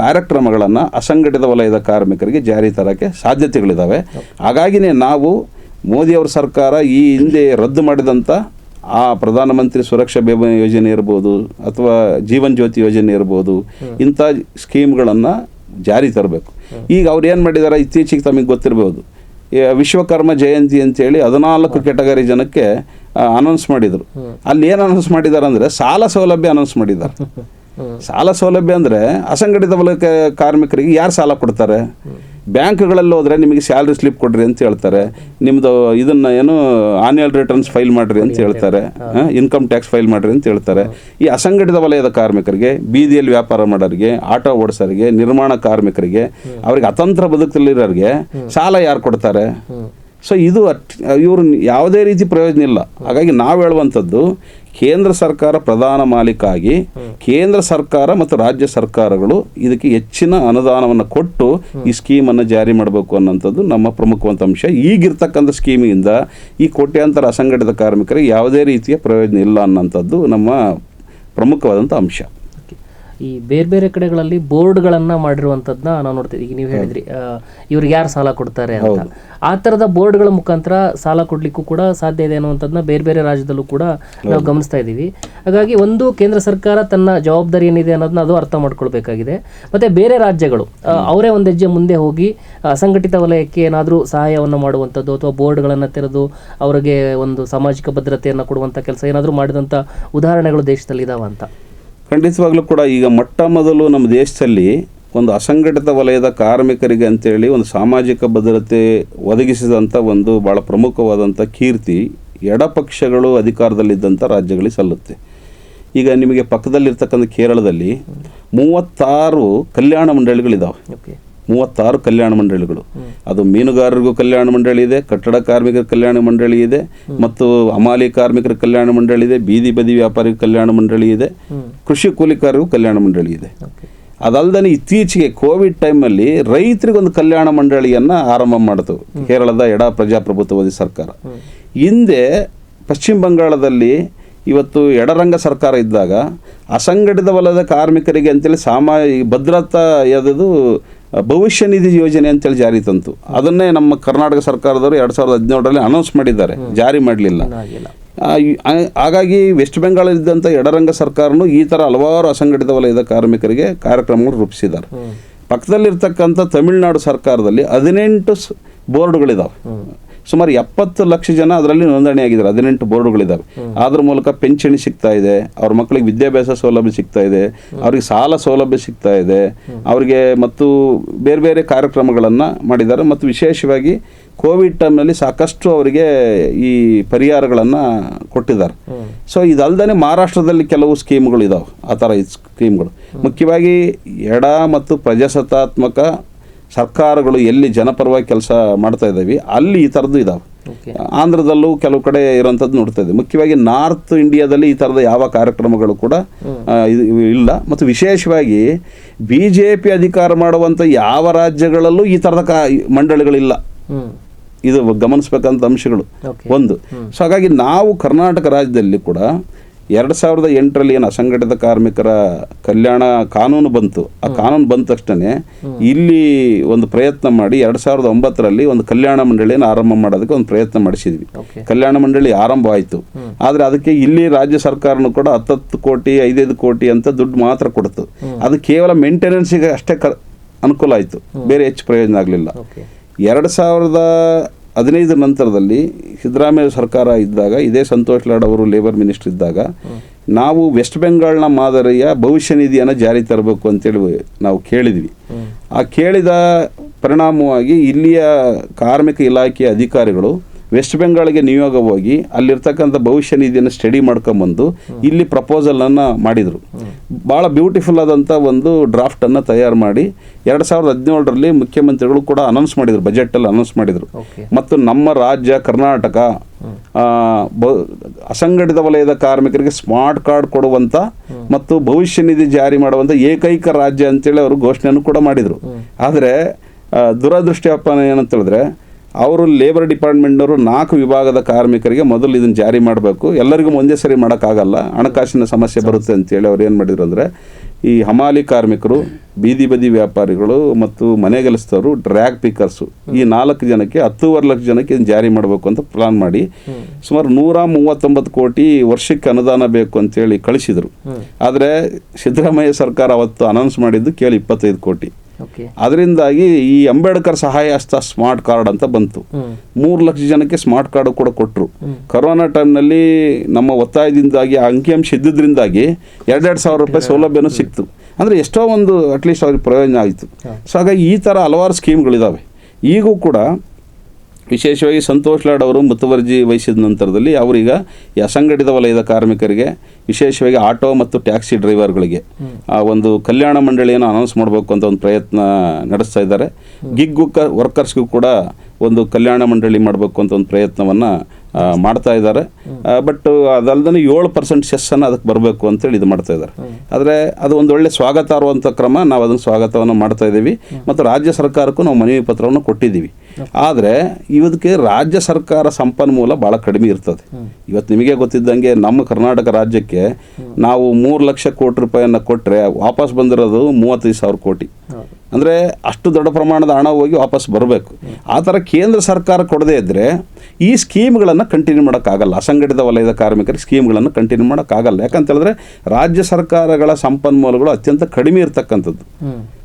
ಕಾರ್ಯಕ್ರಮಗಳನ್ನು ಅಸಂಘಟಿತ ವಲಯದ ಕಾರ್ಮಿಕರಿಗೆ ಜಾರಿ ತರೋಕ್ಕೆ ಸಾಧ್ಯತೆಗಳಿದ್ದಾವೆ ಹಾಗಾಗಿನೇ ನಾವು ಮೋದಿಯವರ ಸರ್ಕಾರ ಈ ಹಿಂದೆ ರದ್ದು ಮಾಡಿದಂಥ ಆ ಪ್ರಧಾನಮಂತ್ರಿ ಸುರಕ್ಷಾ ಬೇಮ ಯೋಜನೆ ಇರ್ಬೋದು ಅಥವಾ ಜೀವನ್ ಜ್ಯೋತಿ ಯೋಜನೆ ಇರ್ಬೋದು ಇಂಥ ಸ್ಕೀಮ್ಗಳನ್ನು ಜಾರಿ ತರಬೇಕು. ಈಗ ಅವ್ರು ಏನು ಮಾಡಿದ್ದಾರೆ ಇತ್ತೀಚೆಗೆ ತಮಗೆ ಗೊತ್ತಿರ್ಬೋದು. ವಿಶ್ವಕರ್ಮ ಜಯಂತಿ ಅಂತೇಳಿ ಹದಿನಾಲ್ಕು ಕೆಟಗರಿ ಜನಕ್ಕೆ ಅನೌನ್ಸ್ ಮಾಡಿದರು. ಅಲ್ಲಿ ಏನು ಅನೌನ್ಸ್ ಮಾಡಿದ್ದಾರೆ ಅಂದರೆ ಸಾಲ ಸೌಲಭ್ಯ ಅನೌನ್ಸ್ ಮಾಡಿದ್ದಾರೆ ಸಾಲ ಸೌಲಭ್ಯ ಅಂದರೆ ಅಸಂಘಟಿತ ವಲಯ ಕಾರ್ಮಿಕರಿಗೆ ಯಾರು ಸಾಲ ಕೊಡ್ತಾರೆ? ಬ್ಯಾಂಕ್ಗಳಲ್ಲಿ ಹೋದರೆ ನಿಮಗೆ ಸ್ಯಾಲ್ರಿ ಸ್ಲಿಪ್ ಕೊಡ್ರಿ ಅಂತ ಹೇಳ್ತಾರೆ. ನಿಮ್ಮದು ಇದನ್ನು ಏನು ಆನ್ಯಲ್ ರಿಟರ್ನ್ಸ್ ಫೈಲ್ ಮಾಡಿರಿ ಅಂತ ಹೇಳ್ತಾರೆ. ಇನ್ಕಮ್ ಟ್ಯಾಕ್ಸ್ ಫೈಲ್ ಮಾಡಿರಿ ಅಂತ ಹೇಳ್ತಾರೆ. ಈ ಅಸಂಘಟಿತ ವಲಯದ ಕಾರ್ಮಿಕರಿಗೆ ಬೀದಿಯಲ್ಲಿ ವ್ಯಾಪಾರ ಮಾಡೋರಿಗೆ ಆಟೋ ಓಡಿಸೋರಿಗೆ ನಿರ್ಮಾಣ ಕಾರ್ಮಿಕರಿಗೆ ಅವ್ರಿಗೆ ಅತಂತ್ರ ಬದುಕಲಿರೋರಿಗೆ ಸಾಲ ಯಾರು ಕೊಡ್ತಾರೆ? ಸೊ ಇದು ಇವರು ಯಾವುದೇ ರೀತಿ ಪ್ರಯೋಜನ ಇಲ್ಲ ಹಾಗಾಗಿ ನಾವು ಹೇಳುವಂಥದ್ದು, ಕೇಂದ್ರ ಸರ್ಕಾರ ಪ್ರಧಾನ ಮಾಲೀಕಾಗಿ, ಕೇಂದ್ರ ಸರ್ಕಾರ ಮತ್ತು ರಾಜ್ಯ ಸರ್ಕಾರಗಳು ಇದಕ್ಕೆ ಹೆಚ್ಚಿನ ಅನುದಾನವನ್ನು ಕೊಟ್ಟು ಈ ಸ್ಕೀಮನ್ನು ಜಾರಿ ಮಾಡಬೇಕು ಅನ್ನೋಂಥದ್ದು ನಮ್ಮ ಪ್ರಮುಖವಾದ ಅಂಶ ಈಗಿರ್ತಕ್ಕಂಥ ಸ್ಕೀಮಿಂದ ಈ ಕೋಟ್ಯಾಂತರ ಅಸಂಘಟಿತ ಕಾರ್ಮಿಕರಿಗೆ ಯಾವುದೇ ರೀತಿಯ ಪ್ರಯೋಜನ ಇಲ್ಲ ಅನ್ನೋಂಥದ್ದು ನಮ್ಮ ಪ್ರಮುಖವಾದಂಥ ಅಂಶ. ಈ ಬೇರೆ ಬೇರೆ ಕಡೆಗಳಲ್ಲಿ ಬೋರ್ಡ್ಗಳನ್ನು ಮಾಡಿರುವಂಥದ್ದನ್ನ ನಾವು ನೋಡ್ತೀವಿ ಈಗ ನೀವು ಹೇಳಿದ್ರಿ ಇವ್ರಿಗೆ ಯಾರು ಸಾಲ ಕೊಡ್ತಾರೆ ಅಂತ. ಆ ಥರದ ಬೋರ್ಡ್ಗಳ ಮುಖಾಂತರ ಸಾಲ ಕೊಡ್ಲಿಕ್ಕೂ ಕೂಡ ಸಾಧ್ಯ ಇದೆ ಅನ್ನುವಂಥದ್ದನ್ನ ಬೇರೆ ಬೇರೆ ರಾಜ್ಯದಲ್ಲೂ ಕೂಡ ನಾವು ಗಮನಿಸ್ತಾ ಇದ್ದೀವಿ. ಹಾಗಾಗಿ ಒಂದು ಕೇಂದ್ರ ಸರ್ಕಾರ ತನ್ನ ಜವಾಬ್ದಾರಿ ಏನಿದೆ ಅನ್ನೋದನ್ನ ಅದು ಅರ್ಥ ಮಾಡ್ಕೊಳ್ಬೇಕಾಗಿದೆ. ಮತ್ತೆ ಬೇರೆ ರಾಜ್ಯಗಳು ಅವರೇ ಒಂದು ಹೆಜ್ಜೆ ಮುಂದೆ ಹೋಗಿ ಅಸಂಘಟಿತ ವಲಯಕ್ಕೆ ಏನಾದರೂ ಸಹಾಯವನ್ನು ಮಾಡುವಂಥದ್ದು ಅಥವಾ ಬೋರ್ಡ್ಗಳನ್ನು ತೆರೆದು ಅವರಿಗೆ ಒಂದು ಸಾಮಾಜಿಕ ಭದ್ರತೆಯನ್ನು ಕೊಡುವಂಥ ಕೆಲಸ ಏನಾದರೂ ಮಾಡಿದಂಥ ಉದಾಹರಣೆಗಳು ದೇಶದಲ್ಲಿ ಇದಾವ ಅಂತ. ಖಂಡಿತವಾಗ್ಲೂ ಕೂಡ ಈಗ ಮೊಟ್ಟ ಮೊದಲು ನಮ್ಮ ದೇಶದಲ್ಲಿ ಒಂದು ಅಸಂಘಟಿತ ವಲಯದ ಕಾರ್ಮಿಕರಿಗೆ ಅಂತೇಳಿ ಒಂದು ಸಾಮಾಜಿಕ ಭದ್ರತೆ ಒದಗಿಸಿದಂಥ ಒಂದು ಭಾಳ ಪ್ರಮುಖವಾದಂಥ ಕೀರ್ತಿ ಎಡಪಕ್ಷಗಳು ಅಧಿಕಾರದಲ್ಲಿದ್ದಂಥ ರಾಜ್ಯಗಳಿಗೆ ಸಲ್ಲುತ್ತೆ. ಈಗ ನಿಮಗೆ ಪಕ್ಕದಲ್ಲಿರ್ತಕ್ಕಂಥ ಕೇರಳದಲ್ಲಿ ಮೂವತ್ತಾರು ಕಲ್ಯಾಣ ಮಂಡಳಿಗಳಿದ್ದಾವೆ ಓಕೆ. ಮೂವತ್ತಾರು ಕಲ್ಯಾಣ ಮಂಡಳಿಗಳು. ಅದು ಮೀನುಗಾರರಿಗೂ ಕಲ್ಯಾಣ ಮಂಡಳಿ ಇದೆ ಕಟ್ಟಡ ಕಾರ್ಮಿಕರ ಕಲ್ಯಾಣ ಮಂಡಳಿ ಇದೆ ಮತ್ತು ಅಮಾಲಿ ಕಾರ್ಮಿಕರ ಕಲ್ಯಾಣ ಮಂಡಳಿ ಇದೆ ಬೀದಿ ಬದಿ ವ್ಯಾಪಾರಿಗಳ ಕಲ್ಯಾಣ ಮಂಡಳಿ ಇದೆ ಕೃಷಿ ಕೂಲಿಕಾರರಿಗೂ ಕಲ್ಯಾಣ ಮಂಡಳಿ ಇದೆ. ಅದಲ್ಲದೆ ಇತ್ತೀಚೆಗೆ ಕೋವಿಡ್ ಟೈಮಲ್ಲಿ ರೈತರಿಗೊಂದು ಕಲ್ಯಾಣ ಮಂಡಳಿಯನ್ನು ಆರಂಭ ಮಾಡಿತು ಕೇರಳದ ಎಡ ಪ್ರಜಾಪ್ರಭುತ್ವವಾದಿ ಸರ್ಕಾರ. ಹಿಂದೆ ಪಶ್ಚಿಮ ಬಂಗಾಳದಲ್ಲಿ ಇವತ್ತು ಎಡರಂಗ ಸರ್ಕಾರ ಇದ್ದಾಗ ಅಸಂಘಟಿತ ವಲಯದ ಕಾರ್ಮಿಕರಿಗೆ ಅಂತೇಳಿ ಸಾಮಾ ಭದ್ರತಾ ಯಾವುದು ಭವಿಷ್ಯ ನಿಧಿ ಯೋಜನೆ ಅಂತೇಳಿ ಜಾರಿ ತಂತು. ಅದನ್ನೇ ನಮ್ಮ ಕರ್ನಾಟಕ ಸರ್ಕಾರದವರು ಎರಡು ಸಾವಿರದ ಹದಿನೇಳರಲ್ಲಿ ಅನೌನ್ಸ್ ಮಾಡಿದ್ದಾರೆ. ಜಾರಿ ಮಾಡಲಿಲ್ಲ. ಹಾಗಾಗಿ ವೆಸ್ಟ್ ಬೆಂಗಾಲಲ್ಲಿದ್ದಂಥ ಎಡರಂಗ ಸರ್ಕಾರನು ಈ ಥರ ಹಲವಾರು ಅಸಂಘಟಿತ ವಲಯದ ಕಾರ್ಮಿಕರಿಗೆ ಕಾರ್ಯಕ್ರಮಗಳು ರೂಪಿಸಿದ್ದಾರೆ. ಪಕ್ಕದಲ್ಲಿರ್ತಕ್ಕಂಥ ತಮಿಳುನಾಡು ಸರ್ಕಾರದಲ್ಲಿ ಹದಿನೆಂಟು ಬೋರ್ಡ್ಗಳಿದಾವೆ. ಸುಮಾರು ಎಪ್ಪತ್ತು ಲಕ್ಷ ಜನ ಅದರಲ್ಲಿ ನೋಂದಣಿ ಆಗಿದ್ದಾರೆ ಹದಿನೆಂಟು ಬೋರ್ಡ್ಗಳಿದ್ದಾವೆ. ಅದ್ರ ಮೂಲಕ ಪಿಂಚಣಿ ಸಿಗ್ತಾ ಇದೆ. ಅವ್ರ ಮಕ್ಕಳಿಗೆ ವಿದ್ಯಾಭ್ಯಾಸ ಸೌಲಭ್ಯ ಸಿಗ್ತಾ ಇದೆ. ಅವ್ರಿಗೆ ಸಾಲ ಸೌಲಭ್ಯ ಸಿಗ್ತಾ ಇದೆ. ಅವರಿಗೆ ಮತ್ತು ಬೇರೆ ಬೇರೆ ಕಾರ್ಯಕ್ರಮಗಳನ್ನು ಮಾಡಿದ್ದಾರೆ. ಮತ್ತು ವಿಶೇಷವಾಗಿ ಕೋವಿಡ್ ಟೈಮ್ನಲ್ಲಿ ಸಾಕಷ್ಟು ಅವರಿಗೆ ಈ ಪರಿಹಾರಗಳನ್ನು ಕೊಟ್ಟಿದ್ದಾರೆ. ಸೊ ಇದಲ್ದೇ ಮಹಾರಾಷ್ಟ್ರದಲ್ಲಿ ಕೆಲವು ಸ್ಕೀಮ್ಗಳು ಇದಾವೆ ಆ ಥರ ಸ್ಕೀಮ್ಗಳು. ಮುಖ್ಯವಾಗಿ ಎಡ ಮತ್ತು ಪ್ರಜಾಸತ್ತಾತ್ಮಕ ಸರ್ಕಾರಗಳು ಎಲ್ಲಿ ಜನಪರವಾಗಿ ಕೆಲಸ ಮಾಡ್ತಾ ಇದ್ದಾವೆ ಅಲ್ಲಿ ಈ ಥರದ್ದು ಇದಾವೆ. ಆಂಧ್ರದಲ್ಲೂ ಕೆಲವು ಕಡೆ ಇರೋಂಥದ್ದು ನೋಡ್ತಾ ಇದ್ದೀವಿ. ಮುಖ್ಯವಾಗಿ ನಾರ್ತ್ ಇಂಡಿಯಾದಲ್ಲಿ ಈ ಥರದ ಯಾವ ಕಾರ್ಯಕ್ರಮಗಳು ಕೂಡ ಇದು- ಇಲ್ಲ. ಮತ್ತು ವಿಶೇಷವಾಗಿ ಬಿ ಜೆ ಪಿ ಅಧಿಕಾರ ಮಾಡುವಂಥ ಯಾವ ರಾಜ್ಯಗಳಲ್ಲೂ ಈ ಥರದ ಕಾ ಮಂಡಳಿಗಳಿಲ್ಲ. ಇದು ಗಮನಿಸ್ಬೇಕಂತ ಅಂಶಗಳು. ಒಂದು. ಸೊ ಹಾಗಾಗಿ ನಾವು ಕರ್ನಾಟಕ ರಾಜ್ಯದಲ್ಲಿ ಕೂಡ ಎರಡು ಸಾವಿರದ ಎಂಟರಲ್ಲಿ ಏನು ಅಸಂಘಟಿತ ಕಾರ್ಮಿಕರ ಕಲ್ಯಾಣ ಕಾನೂನು ಬಂತು. ಆ ಕಾನೂನು ಬಂದ ತಕ್ಷಣ ಇಲ್ಲಿ ಒಂದು ಪ್ರಯತ್ನ ಮಾಡಿ ಎರಡು ಸಾವಿರದ ಒಂಬತ್ತರಲ್ಲಿ ಒಂದು ಕಲ್ಯಾಣ ಮಂಡಳಿಯನ್ನು ಆರಂಭ ಮಾಡೋದಕ್ಕೆ ಒಂದು ಪ್ರಯತ್ನ ಮಾಡಿಸಿದ್ವಿ. ಕಲ್ಯಾಣ ಮಂಡಳಿ ಆರಂಭ ಆಯಿತು. ಆದರೆ ಅದಕ್ಕೆ ಇಲ್ಲಿ ರಾಜ್ಯ ಸರ್ಕಾರನು ಕೂಡ ಹತ್ತತ್ತು ಕೋಟಿ ಐದೈದು ಕೋಟಿ ಅಂತ ದುಡ್ಡು ಮಾತ್ರ ಕೊಡ್ತು. ಅದು ಕೇವಲ ಮೇಂಟೆನೆನ್ಸಿಗೆ ಅಷ್ಟೇ ಕ ಅನುಕೂಲ ಆಯಿತು. ಬೇರೆ ಹೆಚ್ಚು ಪ್ರಯೋಜನ ಆಗಲಿಲ್ಲ. ಎರಡು ಸಾವಿರದ ಹದಿನೈದರ ನಂತರದಲ್ಲಿ ಸಿದ್ದರಾಮಯ್ಯ ಸರ್ಕಾರ ಇದ್ದಾಗ, ಇದೇ ಸಂತೋಷ್ ಲಾಡ್ ಅವರು ಲೇಬರ್ ಮಿನಿಸ್ಟರ್ ಇದ್ದಾಗ, ನಾವು ವೆಸ್ಟ್ ಬೆಂಗಾಲ್ನ ಮಾದರಿಯ ಭವಿಷ್ಯ ನಿಧಿಯನ್ನು ಜಾರಿ ತರಬೇಕು ಅಂತೇಳಿ ನಾವು ಕೇಳಿದ್ವಿ. ಆ ಕೇಳಿದ ಪರಿಣಾಮವಾಗಿ ಇಲ್ಲಿಯ ಕಾರ್ಮಿಕ ಇಲಾಖೆಯ ಅಧಿಕಾರಿಗಳು ವೆಸ್ಟ್ ಬೆಂಗಾಲ್ಗೆ ಹೋಗಿ ಅಲ್ಲಿರ್ತಕ್ಕಂಥ ಭವಿಷ್ಯ ನಿಧಿಯನ್ನು ಸ್ಟಡಿ ಮಾಡ್ಕೊಂಬಂದು ಇಲ್ಲಿ ಪ್ರಪೋಸಲನ್ನು ಮಾಡಿದರು. ಭಾಳ ಬ್ಯೂಟಿಫುಲ್ ಆದಂಥ ಒಂದು ಡ್ರಾಫ್ಟನ್ನು ತಯಾರು ಮಾಡಿ ಎರಡು ಸಾವಿರದ ಹದಿನೇಳರಲ್ಲಿ ಮುಖ್ಯಮಂತ್ರಿಗಳು ಕೂಡ ಅನೌನ್ಸ್ ಮಾಡಿದರು ಬಜೆಟಲ್ಲಿ ಅನೌನ್ಸ್ ಮಾಡಿದರು. ಮತ್ತು ನಮ್ಮ ರಾಜ್ಯ ಕರ್ನಾಟಕ ಬ- ಅಸಂಘಟಿತ ವಲಯದ ಕಾರ್ಮಿಕರಿಗೆ ಸ್ಮಾರ್ಟ್ ಕಾರ್ಡ್ ಕೊಡುವಂಥ ಮತ್ತು ಭವಿಷ್ಯ ನಿಧಿ ಜಾರಿ ಮಾಡುವಂಥ ಏಕೈಕ ರಾಜ್ಯ ಅಂತೇಳಿ ಅವರು ಘೋಷಣೆಯನ್ನು ಕೂಡ ಮಾಡಿದರು. ಆದರೆ ದುರದೃಷ್ಟಪ್ಪ ಏನಂತ ಹೇಳಿದ್ರೆ ಅವರು ಲೇಬರ್ ಡಿಪಾರ್ಟ್ಮೆಂಟ್ನವರು ನಾಲ್ಕು ವಿಭಾಗದ ಕಾರ್ಮಿಕರಿಗೆ ಮೊದಲು ಇದನ್ನು ಜಾರಿ ಮಾಡಬೇಕು. ಎಲ್ಲರಿಗೂ ಒಂದೇ ಸರಿ ಮಾಡೋಕ್ಕಾಗಲ್ಲ. ಹಣಕಾಸಿನ ಸಮಸ್ಯೆ ಬರುತ್ತೆ ಅಂತೇಳಿ ಅವ್ರು ಏನು ಮಾಡಿದ್ರು ಅಂದರೆ ಈ ಹಮಾಲಿ ಕಾರ್ಮಿಕರು ಬೀದಿ ಬದಿ ವ್ಯಾಪಾರಿಗಳು ಮತ್ತು ಮನೆಗೆಲಸದವರು ಡ್ರ್ಯಾಗ್ ಪಿಕರ್ಸು ಈ ನಾಲ್ಕು ಜನಕ್ಕೆ ಹತ್ತೂವರೆ ಲಕ್ಷ ಜನಕ್ಕೆ ಜಾರಿ ಮಾಡಬೇಕು ಅಂತ ಪ್ಲಾನ್ ಮಾಡಿ. ಸುಮಾರು ನೂರ ಮೂವತ್ತೊಂಬತ್ತು ಕೋಟಿ ವರ್ಷಕ್ಕೆ ಅನುದಾನ ಬೇಕು ಅಂತೇಳಿ ಕಳಿಸಿದರು. ಆದರೆ ಸಿದ್ದರಾಮಯ್ಯ ಸರ್ಕಾರ ಅವತ್ತು ಅನೌನ್ಸ್ ಮಾಡಿದ್ದು ಕೇಳಿ ಇಪ್ಪತ್ತೈದು ಕೋಟಿ. ಅದರಿಂದಾಗಿ ಈ ಅಂಬೇಡ್ಕರ್ ಸಹಾಯ ಹಸ್ತ ಸ್ಮಾರ್ಟ್ ಕಾರ್ಡ್ ಅಂತ ಬಂತು. ಮೂರು ಲಕ್ಷ ಜನಕ್ಕೆ ಸ್ಮಾರ್ಟ್ ಕಾರ್ಡ್ ಕೂಡ ಕೊಟ್ಟರು ಕರೋನಾ ಟೈಮ್ನಲ್ಲಿ ನಮ್ಮ ಒತ್ತಾಯದಿಂದಾಗಿ ಆ ಅಂಕಿಅಂಶ ಇದ್ದಿದ್ದರಿಂದಾಗಿ ಎರಡೆರಡು ಸಾವಿರ ರೂಪಾಯಿ ಸೌಲಭ್ಯನೂ ಸಿಕ್ತು. ಅಂದರೆ ಎಷ್ಟೋ ಒಂದು ಅಟ್ಲೀಸ್ಟ್ ಅವ್ರಿಗೆ ಪ್ರಯೋಜನ ಆಯಿತು. ಸೊ ಹಾಗಾಗಿ ಈ ಥರ ಹಲವಾರು ಸ್ಕೀಮ್ಗಳಿದ್ದಾವೆ ಈಗೂ ಕೂಡ ವಿಶೇಷವಾಗಿ ಸಂತೋಷ್ ಲಾಡ್ ಅವರು ಮುತುವರ್ಜಿ ವಹಿಸಿದ ನಂತರದಲ್ಲಿ ಅವರೀಗ ಈ ಅಸಂಘಟಿತ ವಲಯದ ಕಾರ್ಮಿಕರಿಗೆ ವಿಶೇಷವಾಗಿ ಆಟೋ ಮತ್ತು ಟ್ಯಾಕ್ಸಿ ಡ್ರೈವರ್ಗಳಿಗೆ ಆ ಒಂದು ಕಲ್ಯಾಣ ಮಂಡಳಿಯನ್ನು ಅನೌನ್ಸ್ ಮಾಡಬೇಕು ಅಂತ ಒಂದು ಪ್ರಯತ್ನ ನಡೆಸ್ತಾ ಇದ್ದಾರೆ. ಗಿಗ್ ವರ್ಕರ್ಸ್ಗೂ ಕೂಡ ಒಂದು ಕಲ್ಯಾಣ ಮಂಡಳಿ ಮಾಡಬೇಕು ಅಂತ ಒಂದು ಪ್ರಯತ್ನವನ್ನು ಮಾಡ್ತಾ ಇದ್ದಾರೆ. ಬಟ್ ಅದಲ್ಲದೆ ಏಳು ಪರ್ಸೆಂಟ್ ಸೆಸ್ಸನ್ನು ಅದಕ್ಕೆ ಬರಬೇಕು ಅಂತೇಳಿ ಇದು ಮಾಡ್ತಾ ಇದ್ದಾರೆ. ಆದರೆ ಅದು ಒಂದು ಒಳ್ಳೆ ಸ್ವಾಗತಾರ್ಹವಂಥ ಕ್ರಮ ನಾವು ಅದನ್ನು ಸ್ವಾಗತವನ್ನು ಮಾಡ್ತಾ ಇದ್ದೀವಿ. ಮತ್ತು ರಾಜ್ಯ ಸರ್ಕಾರಕ್ಕೂ ನಾವು ಮನವಿ ಪತ್ರವನ್ನು ಕೊಟ್ಟಿದ್ದೀವಿ. ಆದರೆ ಇವಕ್ಕೆ ರಾಜ್ಯ ಸರ್ಕಾರ ಸಂಪನ್ಮೂಲ ಭಾಳ ಕಡಿಮೆ ಇರ್ತದೆ. ಇವತ್ತು ನಿಮಗೆ ಗೊತ್ತಿದ್ದಂಗೆ ನಮ್ಮ ಕರ್ನಾಟಕ ರಾಜ್ಯಕ್ಕೆ ನಾವು ಮೂರು ಲಕ್ಷ ಕೋಟಿ ರೂಪಾಯಿಯನ್ನು ಕೊಟ್ಟರೆ ವಾಪಸ್ ಬಂದಿರೋದು ಮೂವತ್ತೈದು ಸಾವಿರ ಕೋಟಿ. ಅಂದರೆ ಅಷ್ಟು ದೊಡ್ಡ ಪ್ರಮಾಣದ ಹಣ ಹೋಗಿ ವಾಪಸ್ ಬರಬೇಕು. ಆ ಥರ ಕೇಂದ್ರ ಸರ್ಕಾರ ಕೊಡದೇ ಇದ್ದರೆ ಈ ಸ್ಕೀಮ್ಗಳನ್ನು ಕಂಟಿನ್ಯೂ ಮಾಡೋಕ್ಕಾಗಲ್ಲ. ಅಸಂಘಟಿತ ವಲಯದ ಕಾರ್ಮಿಕರಿಗೆ ಸ್ಕೀಮ್ಗಳನ್ನು ಕಂಟಿನ್ಯೂ ಮಾಡೋಕ್ಕಾಗಲ್ಲ. ಯಾಕಂತ ಹೇಳಿದ್ರೆ ರಾಜ್ಯ ಸರ್ಕಾರಗಳ ಸಂಪನ್ಮೂಲಗಳು ಅತ್ಯಂತ ಕಡಿಮೆ ಇರತಕ್ಕಂಥದ್ದು.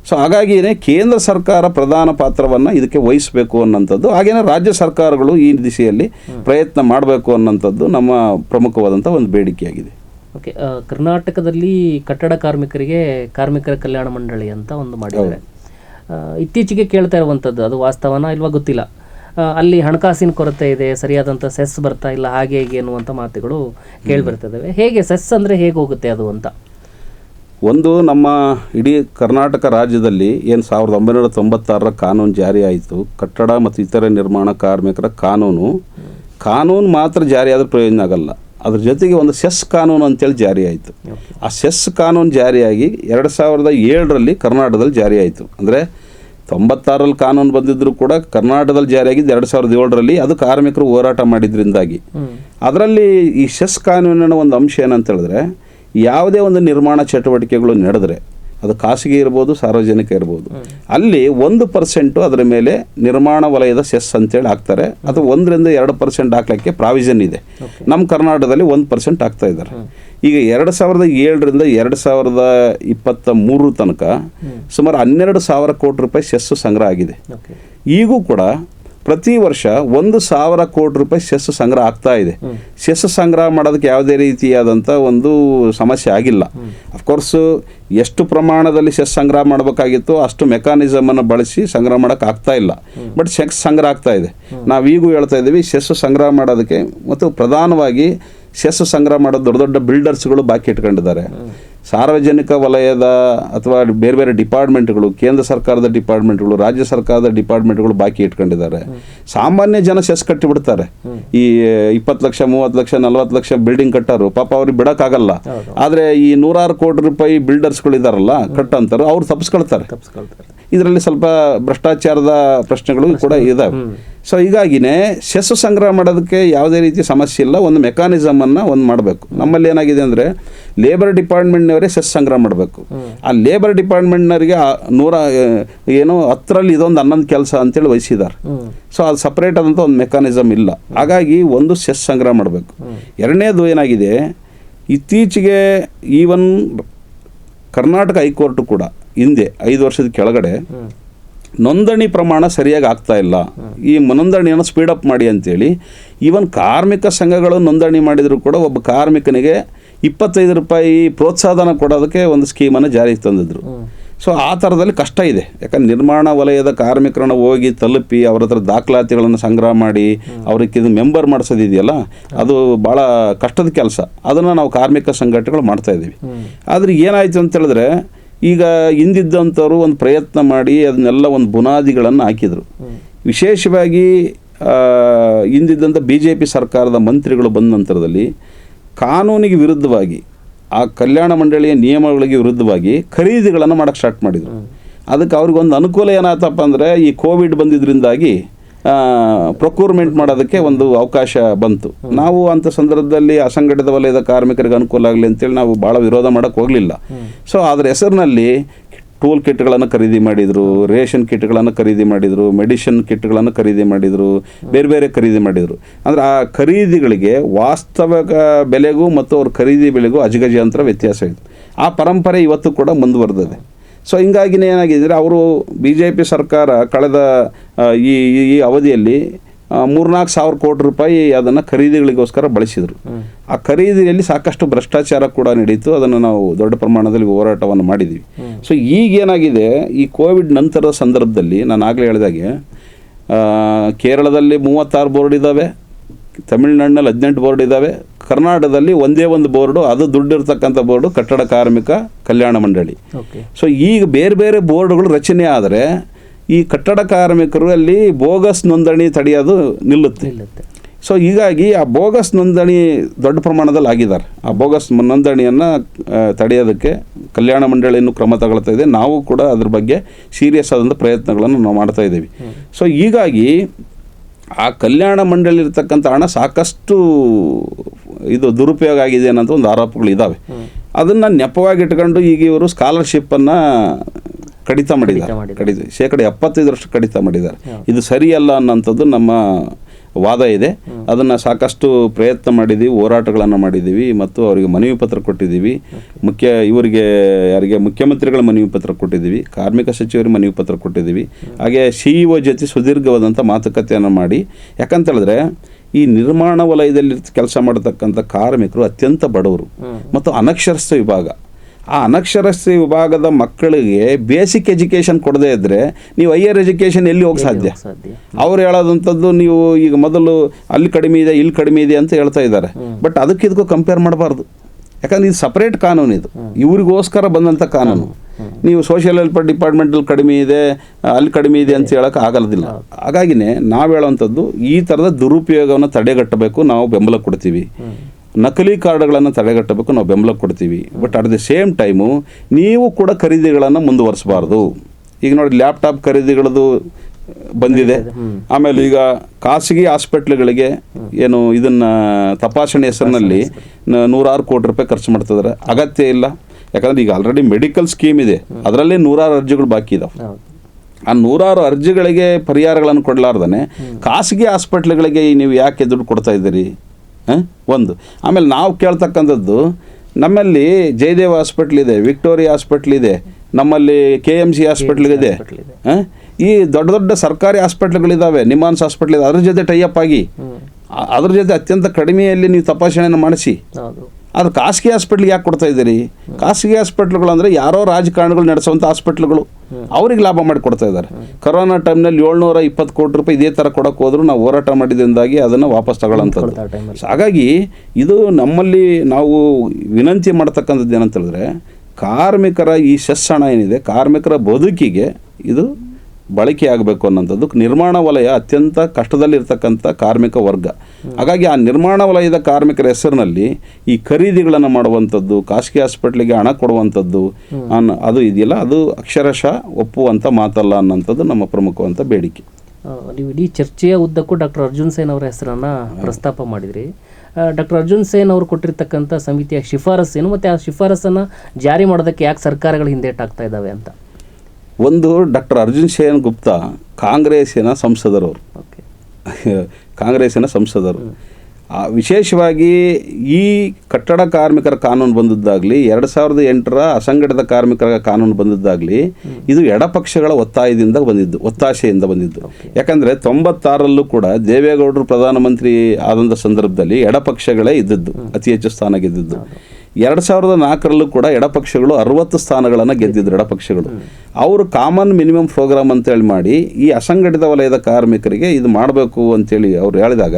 ಸೊ ಹಾಗಾಗಿಯೇ ಕೇಂದ್ರ ಸರ್ಕಾರ ಪ್ರಧಾನ ಪಾತ್ರವನ್ನು ಇದಕ್ಕೆ ವಹಿಸಬೇಕು ಅನ್ನೋಂಥದ್ದು ಹಾಗೇನೇ ರಾಜ್ಯ ಸರ್ಕಾರಗಳು ಈ ದಿಶೆಯಲ್ಲಿ ಪ್ರಯತ್ನ ಮಾಡಬೇಕು ಅನ್ನೋಂಥದ್ದು ನಮ್ಮ ಪ್ರಮುಖವಾದಂಥ ಒಂದು ಬೇಡಿಕೆಯಾಗಿದೆ. ಓಕೆ ಕರ್ನಾಟಕದಲ್ಲಿ ಕಟ್ಟಡ ಕಾರ್ಮಿಕರಿಗೆ ಕಾರ್ಮಿಕರ ಕಲ್ಯಾಣ ಮಂಡಳಿ ಅಂತ ಒಂದು ಮಾಡಿದ್ದಾರೆ. ಇತ್ತೀಚೆಗೆ ಕೇಳ್ತಾ ಇರುವಂಥದ್ದು ಅದು ವಾಸ್ತವನ ಇಲ್ವಾ ಗೊತ್ತಿಲ್ಲ. ಅಲ್ಲಿ ಹಣಕಾಸಿನ ಕೊರತೆ ಇದೆ ಸರಿಯಾದಂಥ ಸೆಸ್ ಬರ್ತಾ ಇಲ್ಲ ಹಾಗೆ ಹೀಗೆ ಅನ್ನುವಂಥ ಮಾತುಗಳು ಕೇಳಿ ಬರ್ತಿದ್ದಾವೆ ಹೇಗೆ ಸೆಸ್ ಅಂದರೆ ಹೇಗೆ ಹೋಗುತ್ತೆ ಅದು ಅಂತ? ಒಂದು ನಮ್ಮ ಇಡೀ ಕರ್ನಾಟಕ ರಾಜ್ಯದಲ್ಲಿ ಏನು ಸಾವಿರದ ಒಂಬೈನೂರ ತೊಂಬತ್ತಾರರ ಕಾನೂನು ಜಾರಿ ಆಯಿತು. ಕಟ್ಟಡ ಮತ್ತು ಇತರ ನಿರ್ಮಾಣ ಕಾರ್ಮಿಕರ ಕಾನೂನು. ಕಾನೂನು ಮಾತ್ರ ಜಾರಿ ಆದ್ರೆ ಪ್ರಯೋಜನ ಆಗಲ್ಲ. ಅದ್ರ ಜೊತೆಗೆ ಒಂದು ಸೆಸ್ ಕಾನೂನು ಅಂತೇಳಿ ಜಾರಿ ಆಯಿತು. ಆ ಸೆಸ್ ಕಾನೂನು ಜಾರಿಯಾಗಿ ಎರಡು ಸಾವಿರದ ಏಳರಲ್ಲಿ ಕರ್ನಾಟಕದಲ್ಲಿ ಜಾರಿ ಆಯಿತು. ಅಂದರೆ ತೊಂಬತ್ತಾರಲ್ಲಿ ಕಾನೂನು ಬಂದಿದ್ದರೂ ಕೂಡ ಕರ್ನಾಟಕದಲ್ಲಿ ಜಾರಿಯಾಗಿದ್ದು ಎರಡು ಸಾವಿರದ ಏಳರಲ್ಲಿ ಅದು ಕಾರ್ಮಿಕರು ಹೋರಾಟ ಮಾಡಿದ್ರಿಂದಾಗಿ. ಅದರಲ್ಲಿ ಈ ಸೆಸ್ ಕಾನೂನಿನ ಒಂದು ಅಂಶ ಏನಂತ ಹೇಳಿದ್ರೆ ಯಾವುದೇ ಒಂದು ನಿರ್ಮಾಣ ಚಟುವಟಿಕೆಗಳು ನಡೆದ್ರೆ ಅದು ಖಾಸಗಿ ಇರ್ಬೋದು ಸಾರ್ವಜನಿಕ ಇರ್ಬೋದು ಅಲ್ಲಿ ಒಂದು ಪರ್ಸೆಂಟು ಅದರ ಮೇಲೆ ನಿರ್ಮಾಣ ವಲಯದ ಸೆಸ್ ಅಂತೇಳಿ ಹಾಕ್ತಾರೆ. ಅದು ಒಂದರಿಂದ ಎರಡು ಪರ್ಸೆಂಟ್ ಹಾಕ್ಲಿಕ್ಕೆ ಪ್ರಾವಿಷನ್ ಇದೆ. ನಮ್ಮ ಕರ್ನಾಟಕದಲ್ಲಿ ಒಂದು ಪರ್ಸೆಂಟ್ ಹಾಕ್ತಾ ಇದ್ದಾರೆ. ಈಗ ಎರಡು ಸಾವಿರದ ಏಳರಿಂದ ಎರಡು ಸಾವಿರದ ಇಪ್ಪತ್ತ ಮೂರು ತನಕ ಸುಮಾರು ಹನ್ನೆರಡು ಸಾವಿರ ಕೋಟಿ ರೂಪಾಯಿ ಸೆಸ್ಸು ಸಂಗ್ರಹ ಆಗಿದೆ. ಈಗೂ ಕೂಡ ಪ್ರತಿ ವರ್ಷ ಒಂದು ಸಾವಿರ ಕೋಟಿ ರೂಪಾಯಿ ಸೆಸ್ ಸಂಗ್ರಹ ಆಗ್ತಾ ಇದೆ. ಸೆಸ್ ಸಂಗ್ರಹ ಮಾಡೋದಕ್ಕೆ ಯಾವುದೇ ರೀತಿಯಾದಂಥ ಒಂದು ಸಮಸ್ಯೆ ಆಗಿಲ್ಲ. ಅಫ್ಕೋರ್ಸ್ ಎಷ್ಟು ಪ್ರಮಾಣದಲ್ಲಿ ಸೆಸ್ ಸಂಗ್ರಹ ಮಾಡಬೇಕಾಗಿತ್ತು ಅಷ್ಟು ಮೆಕಾನಿಸಮನ್ನು ಬಳಸಿ ಸಂಗ್ರಹ ಮಾಡೋಕೆ ಆಗ್ತಾ ಇಲ್ಲ. ಬಟ್ ಸೆಸ್ ಸಂಗ್ರಹ ಆಗ್ತಾ ಇದೆ. ನಾವೀಗೂ ಹೇಳ್ತಾ ಇದ್ದೀವಿ ಸೆಸ್ ಸಂಗ್ರಹ ಮಾಡೋದಕ್ಕೆ ಮತ್ತು ಪ್ರಧಾನವಾಗಿ ಸೆಸ್ ಸಂಗ್ರಹ ಮಾಡೋ ದೊಡ್ಡ ದೊಡ್ಡ ಬಿಲ್ಡರ್ಸ್ಗಳು ಬಾಕಿ ಇಟ್ಕೊಂಡಿದ್ದಾರೆ. ಸಾರ್ವಜನಿಕ ವಲಯದ ಅಥವಾ ಬೇರೆ ಬೇರೆ ಡಿಪಾರ್ಟ್ಮೆಂಟ್ಗಳು ಕೇಂದ್ರ ಸರ್ಕಾರದ ಡಿಪಾರ್ಟ್ಮೆಂಟ್ಗಳು ರಾಜ್ಯ ಸರ್ಕಾರದ ಡಿಪಾರ್ಟ್ಮೆಂಟ್ಗಳು ಬಾಕಿ ಇಟ್ಕೊಂಡಿದ್ದಾರೆ. ಸಾಮಾನ್ಯ ಜನ ಸೆಸ್ ಕಟ್ಟಿಬಿಡ್ತಾರೆ. ಈ ಇಪ್ಪತ್ತು ಲಕ್ಷ ಮೂವತ್ತು ಲಕ್ಷ ನಲ್ವತ್ತು ಲಕ್ಷ ಬಿಲ್ಡಿಂಗ್ ಕಟ್ಟೋರು ಪಾಪ ಅವ್ರಿಗೆ ಬಿಡೋಕ್ಕಾಗಲ್ಲ. ಆದರೆ ಈ ನೂರಾರು ಕೋಟಿ ರೂಪಾಯಿ ಬಿಲ್ಡರ್ಸ್ಗಳಿದಾರಲ್ಲ ಕಟ್ಟಂತಾರೆ ಅವ್ರು ತಪ್ಪಿಸ್ಕೊಳ್ತಾರೆ ತಪ್ಪಿಸ್ಕೊಳ್ತಾರೆ ಇದರಲ್ಲಿ ಸ್ವಲ್ಪ ಭ್ರಷ್ಟಾಚಾರದ ಪ್ರಶ್ನೆಗಳು ಕೂಡ ಇದಾವೆ. ಸೊ ಹೀಗಾಗಿನೇ ಸೆಸ್ ಸಂಗ್ರಹ ಮಾಡೋದಕ್ಕೆ ಯಾವುದೇ ರೀತಿ ಸಮಸ್ಯೆ ಇಲ್ಲ. ಒಂದು ಮೆಕಾನಿಸಮನ್ನು ಒಂದು ಮಾಡಬೇಕು. ನಮ್ಮಲ್ಲಿ ಏನಾಗಿದೆ ಅಂದರೆ ಲೇಬರ್ ಡಿಪಾರ್ಟ್ಮೆಂಟ್ನವರೇ ಸೆಸ್ ಸಂಗ್ರಹ ಮಾಡಬೇಕು. ಆ ಲೇಬರ್ ಡಿಪಾರ್ಟ್ಮೆಂಟ್ನವರಿಗೆ ನೂರ, ಏನೋ ಹತ್ತರಲ್ಲಿ ಇದೊಂದು ಹನ್ನೊಂದು ಕೆಲಸ ಅಂತೇಳಿ ವಹಿಸಿದ್ದಾರೆ. ಸೊ ಅದು ಸಪ್ರೇಟ್ ಆದಂಥ ಒಂದು ಮೆಕಾನಿಸಮ್ ಇಲ್ಲ. ಹಾಗಾಗಿ ಒಂದು ಸೆಸ್ ಸಂಗ್ರಹ ಮಾಡಬೇಕು. ಎರಡನೇದು ಏನಾಗಿದೆ, ಇತ್ತೀಚೆಗೆ ಈವನ್ ಕರ್ನಾಟಕ ಹೈಕೋರ್ಟ್ ಕೂಡ ಹಿಂದೆ ಐದು ವರ್ಷದ ಕೆಳಗಡೆ ನೋಂದಣಿ ಪ್ರಮಾಣ ಸರಿಯಾಗಿ ಆಗ್ತಾ ಇಲ್ಲ. ಈ ನೋಂದಣಿಯನ್ನು ಸ್ಪೀಡಪ್ ಮಾಡಿ ಅಂತೇಳಿ ಈವನ್ ಕಾರ್ಮಿಕ ಸಂಘಗಳು ನೋಂದಣಿ ಮಾಡಿದರೂ ಕೂಡ ಒಬ್ಬ ಕಾರ್ಮಿಕನಿಗೆ ಇಪ್ಪತ್ತೈದು ರೂಪಾಯಿ ಪ್ರೋತ್ಸಾಹನ ಕೊಡೋದಕ್ಕೆ ಒಂದು ಸ್ಕೀಮನ್ನು ಜಾರಿಗೆ ತಂದಿದ್ರು. ಸೊ ಆ ಥರದಲ್ಲಿ ಕಷ್ಟ ಇದೆ. ಯಾಕಂದ್ರೆ ನಿರ್ಮಾಣ ವಲಯದ ಕಾರ್ಮಿಕರನ್ನ ಹೋಗಿ ತಲುಪಿ ಅವ್ರ ಹತ್ರ ದಾಖಲಾತಿಗಳನ್ನು ಸಂಗ್ರಹ ಮಾಡಿ ಅವ್ರಿಗೆ ಇದು ಮೆಂಬರ್ ಮಾಡಿಸೋದಿದೆಯಲ್ಲ, ಅದು ಭಾಳ ಕಷ್ಟದ ಕೆಲಸ. ಅದನ್ನು ನಾವು ಕಾರ್ಮಿಕ ಸಂಘಟನೆಗಳು ಮಾಡ್ತಾ ಇದ್ದೀವಿ. ಆದರೆ ಏನಾಯಿತು ಅಂತ ಹೇಳಿದ್ರೆ ಈಗ ಹಿಂದಿದ್ದಂಥವ್ರು ಒಂದು ಪ್ರಯತ್ನ ಮಾಡಿ ಅದನ್ನೆಲ್ಲ ಒಂದು ಬುನಾದಿಗಳನ್ನು ಹಾಕಿದರು. ವಿಶೇಷವಾಗಿ ಹಿಂದಿದ್ದಂಥ ಬಿ ಜೆ ಪಿ ಸರ್ಕಾರದ ಮಂತ್ರಿಗಳು ಬಂದ ನಂತರದಲ್ಲಿ ಕಾನೂನಿಗೆ ವಿರುದ್ಧವಾಗಿ ಆ ಕಲ್ಯಾಣ ಮಂಡಳಿಯ ನಿಯಮಗಳಿಗೆ ವಿರುದ್ಧವಾಗಿ ಖರೀದಿಗಳನ್ನು ಮಾಡೋಕ್ಕೆ ಸ್ಟಾರ್ಟ್ ಮಾಡಿದರು. ಅದಕ್ಕೆ ಅವ್ರಿಗೊಂದು ಅನುಕೂಲ ಏನಾಯ್ತಪ್ಪ ಅಂದರೆ ಈ ಕೋವಿಡ್ ಬಂದಿದ್ದರಿಂದಾಗಿ ಪ್ರೊಕ್ಯೂರ್ಮೆಂಟ್ ಮಾಡೋದಕ್ಕೆ ಒಂದು ಅವಕಾಶ ಬಂತು. ನಾವು ಅಂಥ ಸಂದರ್ಭದಲ್ಲಿ ಅಸಂಘಟಿತ ವಲಯದ ಕಾರ್ಮಿಕರಿಗೆ ಅನುಕೂಲ ಆಗಲಿ ಅಂತೇಳಿ ನಾವು ಭಾಳ ವಿರೋಧ ಮಾಡೋಕ್ಕೆ ಹೋಗಲಿಲ್ಲ. ಸೊ ಅದರ ಹೆಸರಿನಲ್ಲಿ ಟೂಲ್ ಕಿಟ್ಗಳನ್ನು ಖರೀದಿ ಮಾಡಿದರು ರೇಷನ್ ಕಿಟ್ಗಳನ್ನು ಖರೀದಿ ಮಾಡಿದರು ಮೆಡಿಷನ್ ಕಿಟ್ಗಳನ್ನು ಖರೀದಿ ಮಾಡಿದರು ಬೇರೆ ಬೇರೆ ಖರೀದಿ ಮಾಡಿದರು. ಅಂದರೆ ಆ ಖರೀದಿಗಳಿಗೆ ವಾಸ್ತವಿಕ ಬೆಲೆಗೂ ಮತ್ತು ಅವ್ರ ಖರೀದಿ ಬೆಲೆಗೂ ಅಜಗಜಾಂತರ ವ್ಯತ್ಯಾಸ ಇತ್ತು. ಆ ಪರಂಪರೆ ಇವತ್ತು ಕೂಡ ಮುಂದುವರೆದಿದೆ. ಸೊ ಹಿಂಗಾಗಿನೇ ಏನಾಗಿದೆ ಅಂದರೆ ಅವರು ಬಿ ಜೆ ಪಿ ಸರ್ಕಾರ ಕಳೆದ ಈ ಈ- ಅವಧಿಯಲ್ಲಿ ಮೂರ್ನಾಲ್ಕು ಸಾವಿರ ಕೋಟಿ ರೂಪಾಯಿ ಅದನ್ನು ಖರೀದಿಗಳಿಗೋಸ್ಕರ ಬಳಸಿದರು. ಆ ಖರೀದಿಯಲ್ಲಿ ಸಾಕಷ್ಟು ಭ್ರಷ್ಟಾಚಾರ ಕೂಡ ನಡೆಯಿತು ಅದನ್ನು ನಾವು ದೊಡ್ಡ ಪ್ರಮಾಣದಲ್ಲಿ ಹೋರಾಟವನ್ನು ಮಾಡಿದ್ವಿ. ಸೊ ಈಗೇನಾಗಿದೆ ಈ ಕೋವಿಡ್ ನಂತರದ ಸಂದರ್ಭದಲ್ಲಿ ನಾನು ಆಗಲೇ ಹೇಳಿದಾಗೆ ಕೇರಳದಲ್ಲಿ ಮೂವತ್ತಾರು ಬೋರ್ಡ್ ಇದ್ದಾವೆ ತಮಿಳ್ನಾಡಿನಲ್ಲಿ ಹದಿನೆಂಟು ಬೋರ್ಡ್ ಇದ್ದಾವೆ ಕರ್ನಾಟಕದಲ್ಲಿ ಒಂದೇ ಒಂದು ಬೋರ್ಡು ಅದು ದುಡ್ಡಿರ್ತಕ್ಕಂಥ ಬೋರ್ಡು ಕಟ್ಟಡ ಕಾರ್ಮಿಕ ಕಲ್ಯಾಣ ಮಂಡಳಿ. ಸೊ ಈಗ ಬೇರೆ ಬೇರೆ ಬೋರ್ಡ್ಗಳು ರಚನೆ ಆದರೆ ಈ ಕಟ್ಟಡ ಕಾರ್ಮಿಕರು ಅಲ್ಲಿ ಬೋಗಸ್ ನೋಂದಣಿ ತಡೆಯೋದು ನಿಲ್ಲುತ್ತೆ. ಸೊ ಹೀಗಾಗಿ ಆ ಬೋಗಸ್ ನೋಂದಣಿ ದೊಡ್ಡ ಪ್ರಮಾಣದಲ್ಲಿ ಆಗಿದ್ದಾರೆ. ಆ ಬೋಗಸ್ ನೋಂದಣಿಯನ್ನು ತಡೆಯೋದಕ್ಕೆ ಕಲ್ಯಾಣ ಮಂಡಳಿಯನ್ನು ಕ್ರಮ ತಗೊಳ್ತಾ ಇದೆ. ನಾವು ಕೂಡ ಅದ್ರ ಬಗ್ಗೆ ಸೀರಿಯಸ್ ಆದಂಥ ಪ್ರಯತ್ನಗಳನ್ನು ನಾವು ಮಾಡ್ತಾ ಇದ್ದೀವಿ. ಸೊ ಹೀಗಾಗಿ ಆ ಕಲ್ಯಾಣ ಮಂಡಳಿ ಇರ್ತಕ್ಕಂಥ ಹಣ ಸಾಕಷ್ಟು ಇದು ದುರುಪಯೋಗ ಆಗಿದೆ ಅನ್ನೋಂಥ ಒಂದು ಆರೋಪಗಳು ಇದ್ದಾವೆ ಅದನ್ನು ನೆಪವಾಗಿ ಇಟ್ಕೊಂಡು ಈಗ ಇವರು ಸ್ಕಾಲರ್ಶಿಪ್ಪನ್ನು ಕಡಿತ ಮಾಡಿದ್ದಾರೆ. ಕಡಿತ ಶೇಕಡ ಎಪ್ಪತ್ತೈದರಷ್ಟು ಕಡಿತ ಮಾಡಿದ್ದಾರೆ. ಇದು ಸರಿಯಲ್ಲ ಅನ್ನೋಂಥದ್ದು ನಮ್ಮ ವಾದ ಇದೆ. ಅದನ್ನು ಸಾಕಷ್ಟು ಪ್ರಯತ್ನ ಮಾಡಿದ್ದೀವಿ ಹೋರಾಟಗಳನ್ನು ಮಾಡಿದ್ದೀವಿ ಮತ್ತು ಅವರಿಗೆ ಮನವಿ ಪತ್ರ ಕೊಟ್ಟಿದ್ದೀವಿ. ಮುಖ್ಯ ಇವರಿಗೆ ಯಾರಿಗೆ ಮುಖ್ಯಮಂತ್ರಿಗಳ ಮನವಿ ಪತ್ರ ಕೊಟ್ಟಿದ್ದೀವಿ ಕಾರ್ಮಿಕ ಸಚಿವರಿಗೆ ಮನವಿ ಪತ್ರ ಕೊಟ್ಟಿದ್ದೀವಿ. ಹಾಗೆ ಸಿ ಇ ಒ ಜೊತೆ ಸುದೀರ್ಘವಾದಂಥ ಮಾತುಕತೆಯನ್ನು ಮಾಡಿ. ಯಾಕಂತ ಹೇಳಿದ್ರೆ ಈ ನಿರ್ಮಾಣ ವಲಯದಲ್ಲಿ ಕೆಲಸ ಮಾಡತಕ್ಕಂಥ ಕಾರ್ಮಿಕರು ಅತ್ಯಂತ ಬಡವರು. ಮತ್ತು ಅನಕ್ಷರಸ್ಥ ವಿಭಾಗ. ಆ ಅನಕ್ಷರಸ್ಥ ವಿಭಾಗದ ಮಕ್ಕಳಿಗೆ ಬೇಸಿಕ್ ಎಜುಕೇಷನ್ ಕೊಡದೇ ಇದ್ದರೆ ನೀವು ಹೈಯರ್ ಎಜುಕೇಷನ್ ಎಲ್ಲಿ ಹೋಗಿ ಸಾಧ್ಯ? ಅವ್ರು ಹೇಳೋದಂಥದ್ದು ನೀವು ಈಗ ಮೊದಲು ಅಲ್ಲಿ ಕಡಿಮೆ ಇದೆ ಇಲ್ಲಿ ಕಡಿಮೆ ಇದೆ ಅಂತ ಹೇಳ್ತಾ ಇದ್ದಾರೆ. ಬಟ್ ಅದಕ್ಕೆ ಇದಕ್ಕೂ ಕಂಪೇರ್ ಮಾಡಬಾರ್ದು. ಯಾಕಂದ್ರೆ ಇದು ಸಪ್ರೇಟ್ ಕಾನೂನು ಇದು. ಇವರಿಗೋಸ್ಕರ ಬಂದಂಥ ಕಾನೂನು. ನೀವು ಸೋಷಿಯಲ್ ವೆಲ್ಫೇರ್ ಡಿಪಾರ್ಟ್ಮೆಂಟಲ್ಲಿ ಕಡಿಮೆ ಇದೆ ಅಲ್ಲಿ ಕಡಿಮೆ ಇದೆ ಅಂತ ಹೇಳೋಕೆ ಆಗಲ್ಲದಿಲ್ಲ ಹಾಗಾಗಿನೇ ನಾವು ಹೇಳೋವಂಥದ್ದು ಈ ಥರದ ದುರುಪಯೋಗವನ್ನು ತಡೆಗಟ್ಟಬೇಕು ನಾವು ಬೆಂಬಲ ಕೊಡ್ತೀವಿ. ನಕಲಿ ಕಾರ್ಡ್ಗಳನ್ನು ತಡೆಗಟ್ಟಬೇಕು ನಾವು ಬೆಂಬಲ ಕೊಡ್ತೀವಿ. But at the same time ನೀವು ಕೂಡ ಖರೀದಿಗಳನ್ನು ಮುಂದುವರಿಸಬಾರ್ದು. ಈಗ ನೋಡಿ ಲ್ಯಾಪ್ಟಾಪ್ ಖರೀದಿಗಳದು ಬಂದಿದೆ. ಆಮೇಲೆ ಈಗ ಖಾಸಗಿ ಹಾಸ್ಪಿಟ್ಲ್ಗಳಿಗೆ ಏನು ಇದನ್ನು ತಪಾಸಣೆ ಹೆಸರಿನಲ್ಲಿ ನೂರಾರು ಕೋಟಿ ರೂಪಾಯಿ ಖರ್ಚು ಮಾಡ್ತಿದ್ದಾರೆ ಅಗತ್ಯ ಇಲ್ಲ. ಯಾಕಂದ್ರೆ ಈಗ ಆಲ್ರೆಡಿ ಮೆಡಿಕಲ್ ಸ್ಕೀಮ್ ಇದೆ. ಅದರಲ್ಲೇ ನೂರಾರು ಅರ್ಜಿಗಳು ಬಾಕಿ ಇದಾವೆ. ಆ ನೂರಾರು ಅರ್ಜಿಗಳಿಗೆ ಪರಿಹಾರಗಳನ್ನು ಕೊಡಲಾರ್ದೇ ಖಾಸಗಿ ಹಾಸ್ಪಿಟ್ಲ್ಗಳಿಗೆ ನೀವು ಯಾಕೆ ದುಡ್ಡು ಕೊಡ್ತಾ ಇದ್ದೀರಿ? ಹಾಂ? ಒಂದು. ಆಮೇಲೆ ನಾವು ಕೇಳ್ತಕ್ಕಂಥದ್ದು ನಮ್ಮಲ್ಲಿ ಜಯದೇವ ಹಾಸ್ಪಿಟ್ಲ್ ಇದೆ ವಿಕ್ಟೋರಿಯಾ ಹಾಸ್ಪಿಟ್ಲ್ ಇದೆ ನಮ್ಮಲ್ಲಿ ಕೆ ಎಂ ಸಿ ಹಾಸ್ಪಿಟ್ಲ್ ಇದೆ. ಹಾಸ್ಪಿಟ್ಲ್ ಈ ದೊಡ್ಡ ದೊಡ್ಡ ಸರ್ಕಾರಿ ಹಾಸ್ಪಿಟ್ಲ್ಗಳಿದ್ದಾವೆ ನಿಮಾನ್ಸ್ ಹಾಸ್ಪಿಟ್ಲ್ ಇದೆ. ಅದ್ರ ಜೊತೆ ಟೈಅಪ್ ಆಗಿ. ಅದ್ರ ಜೊತೆ ಅತ್ಯಂತ ಕಡಿಮೆಯಲ್ಲಿ ನೀವು ತಪಾಸಣೆಯನ್ನು ಮಾಡಿಸಿ. ಆದ್ರೆ ಖಾಸಗಿ ಹಾಸ್ಪಿಟ್ಲ್ಗೆ ಯಾಕೆ ಕೊಡ್ತಾ ಇದ್ದೀರಿ? ಖಾಸಗಿ ಹಾಸ್ಪಿಟ್ಲ್ಗಳು ಅಂದರೆ ಯಾರೋ ರಾಜಕಾರಣಿಗಳು ನಡೆಸುವಂಥ ಹಾಸ್ಪಿಟ್ಲ್ಗಳು. ಅವ್ರಿಗೆ ಲಾಭ ಮಾಡಿ ಕೊಡ್ತಾ ಇದ್ದಾರೆ. ಕರೋನಾ ಟೈಮ್ನಲ್ಲಿ ಏಳ್ನೂರ ಇಪ್ಪತ್ತು ಕೋಟಿ ರೂಪಾಯಿ ಇದೇ ಥರ ಕೊಡೋಕೆ ಹೋದ್ರು ನಾವು ಹೋರಾಟ ಮಾಡಿದ್ರಿಂದಾಗಿ ಅದನ್ನು ವಾಪಸ್ ತಗೊಳ್ಳೋಂಥದ್ದು. ಹಾಗಾಗಿ ಇದು ನಮ್ಮಲ್ಲಿ ನಾವು ವಿನಂತಿ ಮಾಡ್ತಕ್ಕಂಥದ್ದು ಏನಂತ ಹೇಳಿದ್ರೆ ಕಾರ್ಮಿಕರ ಈ ಸೆಸ್ ಹಣ ಏನಿದೆ ಕಾರ್ಮಿಕರ ಬದುಕಿಗೆ ಇದು ಬಳಕೆ ಆಗಬೇಕು ಅನ್ನೋಂಥದ್ದು ನಿರ್ಮಾಣ ವಲಯ ಅತ್ಯಂತ ಕಷ್ಟದಲ್ಲಿರ್ತಕ್ಕಂಥ ಕಾರ್ಮಿಕ ವರ್ಗ. ಹಾಗಾಗಿ ಆ ನಿರ್ಮಾಣ ವಲಯದ ಕಾರ್ಮಿಕರ ಹೆಸರಿನಲ್ಲಿ ಈ ಖರೀದಿಗಳನ್ನು ಮಾಡುವಂಥದ್ದು, ಖಾಸಗಿ ಹಾಸ್ಪಿಟ್ಲಿಗೆ ಹಣ ಕೊಡುವಂಥದ್ದು ಅನ್ನ ಅದು ಇದೆಯಲ್ಲ, ಅದು ಅಕ್ಷರಶಃ ಒಪ್ಪುವಂಥ ಮಾತಲ್ಲ ಅನ್ನೋಂಥದ್ದು ನಮ್ಮ ಪ್ರಮುಖವಂಥ ಬೇಡಿಕೆ. ನೀವು ಇಡೀ ಚರ್ಚೆಯ ಉದ್ದಕ್ಕೂ ಡಾಕ್ಟರ್ ಅರ್ಜುನ್ ಸೇನ್ ಅವರ ಹೆಸರನ್ನ ಪ್ರಸ್ತಾಪ ಮಾಡಿದ್ರಿ. ಡಾಕ್ಟರ್ ಅರ್ಜುನ್ ಸೇನ್ ಅವರು ಕೊಟ್ಟಿರ್ತಕ್ಕಂಥ ಸಮಿತಿಯ ಶಿಫಾರಸ್ಸೇನು, ಮತ್ತು ಆ ಶಿಫಾರಸನ್ನು ಜಾರಿ ಮಾಡೋದಕ್ಕೆ ಯಾಕೆ ಸರ್ಕಾರಗಳು ಹಿಂದೇಟಾಗ್ತಾ ಇದ್ದಾವೆ ಅಂತ? ಒಂದು ಡಾಕ್ಟರ್ ಅರ್ಜುನ್ ಶೇನ್ ಗುಪ್ತಾ ಕಾಂಗ್ರೆಸ್ಸಿನ ಸಂಸದರು. ಕಾಂಗ್ರೆಸ್ಸಿನ ಸಂಸದರು. ವಿಶೇಷವಾಗಿ ಈ ಕಟ್ಟಡ ಕಾರ್ಮಿಕರ ಕಾನೂನು ಬಂದದ್ದಾಗಲಿ ಎರಡು ಸಾವಿರದ ಎಂಟರ ಅಸಂಘಟಿತ ಕಾರ್ಮಿಕರ ಕಾನೂನು ಬಂದದ್ದಾಗಲಿ ಇದು ಎಡಪಕ್ಷಗಳ ಒತ್ತಾಯದಿಂದ ಬಂದಿದ್ದು ಒತ್ತಾಸೆಯಿಂದ ಬಂದಿದ್ದು. ಯಾಕಂದರೆ ತೊಂಬತ್ತಾರಲ್ಲೂ ಕೂಡ ದೇವೇಗೌಡರು ಪ್ರಧಾನಮಂತ್ರಿ ಆದಂಥ ಸಂದರ್ಭದಲ್ಲಿ ಎಡಪಕ್ಷಗಳೇ ಇದ್ದದ್ದು ಅತಿ ಹೆಚ್ಚು ಸ್ಥಾನ ಗೆದ್ದಿದ್ದು. ಎರಡು ಸಾವಿರದ ನಾಲ್ಕರಲ್ಲೂ ಕೂಡ ಎಡಪಕ್ಷಗಳು ಅರವತ್ತು ಸ್ಥಾನಗಳನ್ನು ಗೆದ್ದಿದ್ರು ಎಡಪಕ್ಷಗಳು. ಅವರು ಕಾಮನ್ ಮಿನಿಮಮ್ ಪ್ರೋಗ್ರಾಮ್ ಅಂತೇಳಿ ಮಾಡಿ ಈ ಅಸಂಘಟಿತ ವಲಯದ ಕಾರ್ಮಿಕರಿಗೆ ಇದು ಮಾಡಬೇಕು ಅಂತೇಳಿ ಅವ್ರು ಹೇಳಿದಾಗ,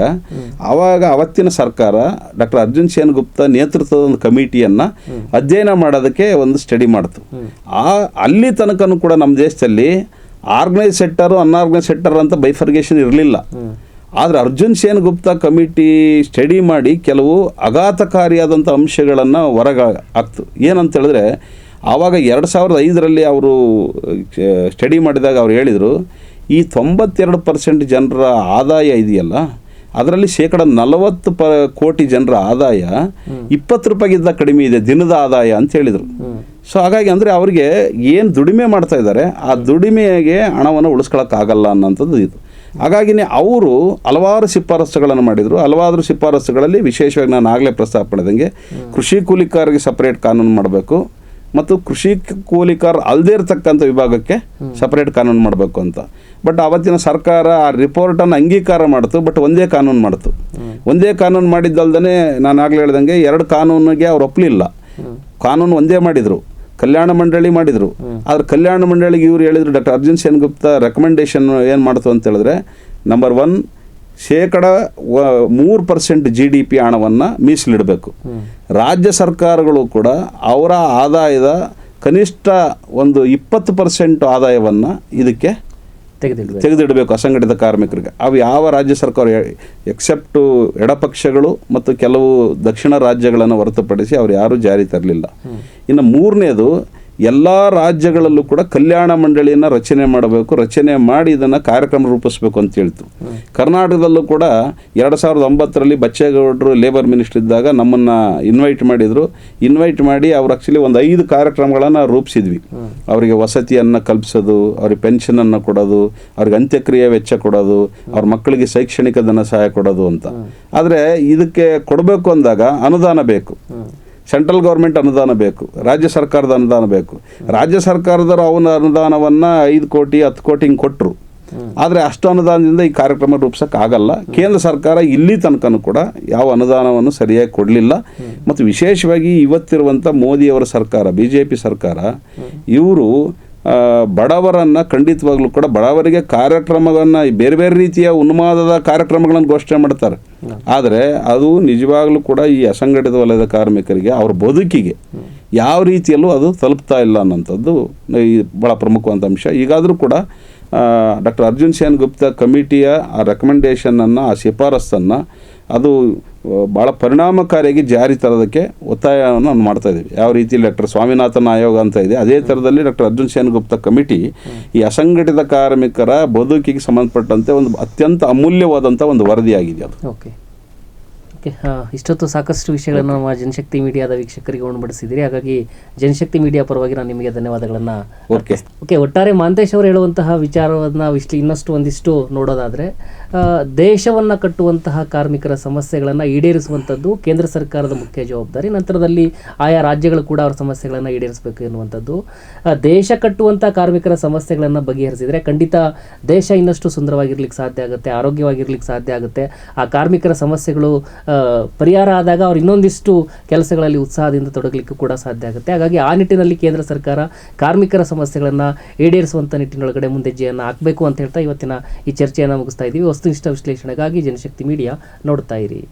ಆವಾಗ ಅವತ್ತಿನ ಸರ್ಕಾರ ಡಾಕ್ಟರ್ ಅರ್ಜುನ್ ಸೇನ್ ಗುಪ್ತ ನೇತೃತ್ವದ ಒಂದು ಕಮಿಟಿಯನ್ನು ಅಧ್ಯಯನ ಮಾಡೋದಕ್ಕೆ ಒಂದು ಸ್ಟಡಿ ಮಾಡ್ತು. ಆ ಅಲ್ಲಿ ತನಕನೂ ಕೂಡ ನಮ್ಮ ದೇಶದಲ್ಲಿ ಆರ್ಗನೈಸ್ ಸೆಕ್ಟರು ಅನ್ಆರ್ಗನೈಸ್ ಸೆಕ್ಟರ್ ಅಂತ ಬೈಫರ್ಗೇಷನ್ ಇರಲಿಲ್ಲ. ಆದರೆ ಅರ್ಜುನ್ ಸೇನ್ ಗುಪ್ತಾ ಕಮಿಟಿ ಸ್ಟಡಿ ಮಾಡಿ ಕೆಲವು ಅಘಾತಕಾರಿಯಾದಂಥ ಅಂಶಗಳನ್ನು ಹೊರಗ ಆಗ್ತು ಏನಂತ ಹೇಳಿದ್ರೆ ಆವಾಗ ಎರಡು ಸಾವಿರದ ಐದರಲ್ಲಿ ಅವರು ಸ್ಟಡಿ ಮಾಡಿದಾಗ ಅವ್ರು ಹೇಳಿದರು ಈ ತೊಂಬತ್ತೆರಡು ಪರ್ಸೆಂಟ್ ಜನರ ಆದಾಯ ಇದೆಯಲ್ಲ ಅದರಲ್ಲಿ ಶೇಕಡ ನಲವತ್ತು ಪ ಕೋಟಿ ಜನರ ಆದಾಯ ಇಪ್ಪತ್ತು ರೂಪಾಯಿಗಿಂತ ಕಡಿಮೆ ಇದೆ ದಿನದ ಆದಾಯ ಅಂತ ಹೇಳಿದರು. ಸೊ ಹಾಗಾಗಿ ಅಂದರೆ ಅವರಿಗೆ ಏನು ದುಡಿಮೆ ಮಾಡ್ತಾ ಇದ್ದಾರೆ ಆ ದುಡಿಮೆಗೆ ಹಣವನ್ನು ಉಳಿಸ್ಕೊಳಕ್ಕಾಗಲ್ಲ ಅನ್ನೋಂಥದ್ದು ಇದು. ಹಾಗಾಗಿನೇ ಅವರು ಹಲವಾರು ಶಿಫಾರಸುಗಳನ್ನು ಮಾಡಿದರು. ಹಲವಾರು ಶಿಫಾರಸುಗಳಲ್ಲಿ ವಿಶೇಷವಾಗಿ ನಾನು ಆಗಲೇ ಪ್ರಸ್ತಾಪ ಮಾಡಿದಂಗೆ ಕೃಷಿ ಕೂಲಿಕಾರರಿಗೆ ಸಪ್ರೇಟ್ ಕಾನೂನು ಮಾಡಬೇಕು ಮತ್ತು ಕೃಷಿ ಕೂಲಿಕಾರ ಅಲ್ಲದೇ ಇರತಕ್ಕಂಥ ವಿಭಾಗಕ್ಕೆ ಸಪ್ರೇಟ್ ಕಾನೂನು ಮಾಡಬೇಕು ಅಂತ. ಬಟ್ ಅವತ್ತಿನ ಸರ್ಕಾರ ಆ ರಿಪೋರ್ಟನ್ನು ಅಂಗೀಕಾರ ಮಾಡ್ತು ಬಟ್ ಒಂದೇ ಕಾನೂನು ಮಾಡ್ತು. ಒಂದೇ ಕಾನೂನು ಮಾಡಿದ್ದಲ್ದೇ ನಾನು ಆಗಲೇ ಹೇಳ್ದಂಗೆ ಎರಡು ಕಾನೂನಿಗೆ ಅವ್ರು ಒಪ್ಪಲಿಲ್ಲ ಕಾನೂನು ಒಂದೇ ಮಾಡಿದರು. ಕಲ್ಯಾಣ ಮಂಡಳಿ ಮಾಡಿದರು. ಆದ್ರೆ ಕಲ್ಯಾಣ ಮಂಡಳಿಗೆ ಇವ್ರು ಹೇಳಿದ್ರು ಡಾಕ್ಟರ್ ಅರ್ಜುನ್ ಸೇನ್ ಗುಪ್ತಾ ರೆಕಮೆಂಡೇಶನ್ ಏನು ಮಾಡ್ತು ಅಂತ ಹೇಳಿದ್ರೆ ನಂಬರ್ ಒನ್ ಶೇಕಡ ಮೂರು ಪರ್ಸೆಂಟ್ ಜಿ ಡಿ ಪಿ ಹಣವನ್ನು ಮೀಸಲಿಡಬೇಕು. ರಾಜ್ಯ ಸರ್ಕಾರಗಳು ಕೂಡ ಅವರ ಆದಾಯದ ಕನಿಷ್ಠ ಒಂದು ಇಪ್ಪತ್ತು ಪರ್ಸೆಂಟ್ ಆದಾಯವನ್ನು ಇದಕ್ಕೆ ತೆಗೆದಿಡಬೇಕು. ತೆಗೆದಿಡಬೇಕು ಅಸಂಘಟಿತ ಕಾರ್ಮಿಕರಿಗೆ. ಅವು ಯಾವ ರಾಜ್ಯ ಸರ್ಕಾರ ಎಕ್ಸೆಪ್ಟು ಎಡಪಕ್ಷಗಳು ಮತ್ತು ಕೆಲವು ದಕ್ಷಿಣ ರಾಜ್ಯಗಳನ್ನು ಹೊರತುಪಡಿಸಿ ಅವ್ರು ಯಾರೂ ಜಾರಿ ತರಲಿಲ್ಲ. ಇನ್ನು ಮೂರನೇದು ಎಲ್ಲ ರಾಜ್ಯಗಳಲ್ಲೂ ಕೂಡ ಕಲ್ಯಾಣ ಮಂಡಳಿಯನ್ನು ರಚನೆ ಮಾಡಬೇಕು, ರಚನೆ ಮಾಡಿ ಇದನ್ನು ಕಾರ್ಯಕ್ರಮ ರೂಪಿಸಬೇಕು ಅಂತ ಹೇಳ್ತು. ಕರ್ನಾಟಕದಲ್ಲೂ ಕೂಡ ಎರಡು ಸಾವಿರದ ಒಂಬತ್ತರಲ್ಲಿ ಬಚ್ಚೇಗೌಡರು ಲೇಬರ್ ಮಿನಿಸ್ಟರ್ ಇದ್ದಾಗ ನಮ್ಮನ್ನು ಇನ್ವೈಟ್ ಮಾಡಿದರು. ಇನ್ವೈಟ್ ಮಾಡಿ ಅವ್ರು ಆ್ಯಕ್ಚುಲಿ ಒಂದು ಐದು ಕಾರ್ಯಕ್ರಮಗಳನ್ನು ರೂಪಿಸಿದ್ವಿ. ಅವರಿಗೆ ವಸತಿಯನ್ನು ಕಲ್ಪಿಸೋದು, ಅವ್ರಿಗೆ ಪೆನ್ಷನನ್ನು ಕೊಡೋದು, ಅವ್ರಿಗೆ ಅಂತ್ಯಕ್ರಿಯೆ ವೆಚ್ಚ ಕೊಡೋದು, ಅವ್ರ ಮಕ್ಕಳಿಗೆ ಶೈಕ್ಷಣಿಕ ಧನ ಸಹಾಯ ಕೊಡೋದು ಅಂತ. ಆದರೆ ಇದಕ್ಕೆ ಕೊಡಬೇಕು ಅಂದಾಗ ಅನುದಾನ ಬೇಕು. ಸೆಂಟ್ರಲ್ ಗೌರ್ಮೆಂಟ್ ಅನುದಾನ ಬೇಕು ರಾಜ್ಯ ಸರ್ಕಾರದ ಅನುದಾನ ಬೇಕು. ರಾಜ್ಯ ಸರ್ಕಾರದವರು ಅವನ ಅನುದಾನವನ್ನು ಐದು ಕೋಟಿ ಹತ್ತು ಕೋಟಿ ಹಿಂಗೆ ಕೊಟ್ಟರು ಆದರೆ ಅಷ್ಟು ಅನುದಾನದಿಂದ ಈ ಕಾರ್ಯಕ್ರಮ ರೂಪಿಸೋಕೆ ಆಗಲ್ಲ ಕೇಂದ್ರ ಸರ್ಕಾರ ಇಲ್ಲಿ ತನಕನೂ ಕೂಡ ಯಾವ ಅನುದಾನವನ್ನು ಸರಿಯಾಗಿ ಕೊಡಲಿಲ್ಲ. ಮತ್ತು ವಿಶೇಷವಾಗಿ ಇವತ್ತಿರುವಂಥ ಮೋದಿಯವರ ಸರ್ಕಾರ ಬಿ ಜೆ ಪಿ ಸರ್ಕಾರ ಇವರು ಬಡವರನ್ನು ಖಂಡಿತವಾಗ್ಲೂ ಕೂಡ ಬಡವರಿಗೆ ಕಾರ್ಯಕ್ರಮವನ್ನು ಬೇರೆ ಬೇರೆ ರೀತಿಯ ಉನ್ಮಾದದ ಕಾರ್ಯಕ್ರಮಗಳನ್ನು ಘೋಷಣೆ ಮಾಡ್ತಾರೆ. ಆದರೆ ಅದು ನಿಜವಾಗ್ಲೂ ಕೂಡ ಈ ಅಸಂಘಟಿತ ವಲಯದ ಕಾರ್ಮಿಕರಿಗೆ ಅವ್ರ ಬದುಕಿಗೆ ಯಾವ ರೀತಿಯಲ್ಲೂ ಅದು ತಲುಪ್ತಾ ಇಲ್ಲ ಅನ್ನೋಂಥದ್ದು ಈ ಭಾಳ ಪ್ರಮುಖವಾದ ಅಂಶ. ಈಗಾದರೂ ಕೂಡ ಡಾಕ್ಟರ್ ಅರ್ಜುನ್ ಸೇನ್ ಗುಪ್ತಾ ಕಮಿಟಿಯ ಆ ರೆಕಮೆಂಡೇಷನನ್ನು ಆ ಶಿಫಾರಸ್ಸನ್ನು ಅದು ಭಾಳ ಪರಿಣಾಮಕಾರಿಯಾಗಿ ಜಾರಿ ತರೋದಕ್ಕೆ ಒತ್ತಾಯವನ್ನು ನಾನು ಮಾಡ್ತಾ ಇದ್ದೀವಿ. ಯಾವ ರೀತಿ ಡಾಕ್ಟರ್ ಸ್ವಾಮಿನಾಥನ್ ಆಯೋಗ ಅಂತ ಇದೆ, ಅದೇ ಥರದಲ್ಲಿ ಡಾಕ್ಟರ್ ಅರ್ಜುನ್ ಸೇನ್ಗುಪ್ತ ಕಮಿಟಿ ಈ ಅಸಂಘಟಿತ ಕಾರ್ಮಿಕರ ಬದುಕಿಗೆ ಸಂಬಂಧಪಟ್ಟಂತೆ ಒಂದು ಅತ್ಯಂತ ಅಮೂಲ್ಯವಾದಂಥ ಒಂದು ವರದಿಯಾಗಿದೆ ಅದು. ಓಕೆ. ಓಕೆ ಇಷ್ಟೊತ್ತು ಸಾಕಷ್ಟು ವಿಷಯಗಳನ್ನು ನಮ್ಮ ಜನಶಕ್ತಿ ಮೀಡಿಯಾದ ವೀಕ್ಷಕರಿಗೆ ಉಣಬಡಿಸಿದಿರಿ ಹಾಗಾಗಿ ಜನಶಕ್ತಿ ಮೀಡಿಯಾ ಪರವಾಗಿ ನಾನು ನಿಮಗೆ ಧನ್ಯವಾದಗಳನ್ನು ಓಕೆ ಓಕೆ ಒಟ್ಟಾರೆ ಮಾಂತೇಶ್ ಅವರು ಹೇಳುವಂತಹ ವಿಚಾರವನ್ನು ವಿಶ್ಲಿ ಇನ್ನಷ್ಟು ಒಂದಿಷ್ಟು ನೋಡೋದಾದರೆ ದೇಶವನ್ನು ಕಟ್ಟುವಂತಹ ಕಾರ್ಮಿಕರ ಸಮಸ್ಯೆಗಳನ್ನು ಈಡೇರಿಸುವಂಥದ್ದು ಕೇಂದ್ರ ಸರ್ಕಾರದ ಮುಖ್ಯ ಜವಾಬ್ದಾರಿ. ನಂತರದಲ್ಲಿ ಆಯಾ ರಾಜ್ಯಗಳು ಕೂಡ ಅವರ ಸಮಸ್ಯೆಗಳನ್ನು ಈಡೇರಿಸಬೇಕು ಎನ್ನುವಂಥದ್ದು. ದೇಶ ಕಟ್ಟುವಂಥ ಕಾರ್ಮಿಕರ ಸಮಸ್ಯೆಗಳನ್ನು ಬಗೆಹರಿಸಿದರೆ ಖಂಡಿತ ದೇಶ ಇನ್ನಷ್ಟು ಸುಂದರವಾಗಿರ್ಲಿಕ್ಕೆ ಸಾಧ್ಯ ಆಗುತ್ತೆ ಆರೋಗ್ಯವಾಗಿರ್ಲಿಕ್ಕೆ ಸಾಧ್ಯ ಆಗುತ್ತೆ. ಆ ಕಾರ್ಮಿಕರ ಸಮಸ್ಯೆಗಳು ಪರಿಹಾರ ಆದಾಗ ಅವ್ರು ಇನ್ನೊಂದಿಷ್ಟು ಕೆಲಸಗಳಲ್ಲಿ ಉತ್ಸಾಹದಿಂದ ತೊಡಗಲಿಕ್ಕೂ ಕೂಡ ಸಾಧ್ಯ ಆಗುತ್ತೆ. ಹಾಗಾಗಿ ಆ ನಿಟ್ಟಿನಲ್ಲಿ ಕೇಂದ್ರ ಸರ್ಕಾರ ಕಾರ್ಮಿಕರ ಸಮಸ್ಯೆಗಳನ್ನು ಈಡೇರಿಸುವಂಥ ನಿಟ್ಟಿನೊಳಗಡೆ ಮುಂದೆಜ್ಜೆಯನ್ನು ಹಾಕಬೇಕು ಅಂತ ಹೇಳ್ತಾ ಇವತ್ತಿನ ಈ ಚರ್ಚೆಯನ್ನು ಮುಗಿಸ್ತಾ ಇದ್ದೀವಿ. ವಸ್ತುನಿಷ್ಠ ವಿಶ್ಲೇಷಣೆಗಾಗಿ ಜನಶಕ್ತಿ ಮೀಡಿಯಾ ನೋಡ್ತಾ ಇರಿ.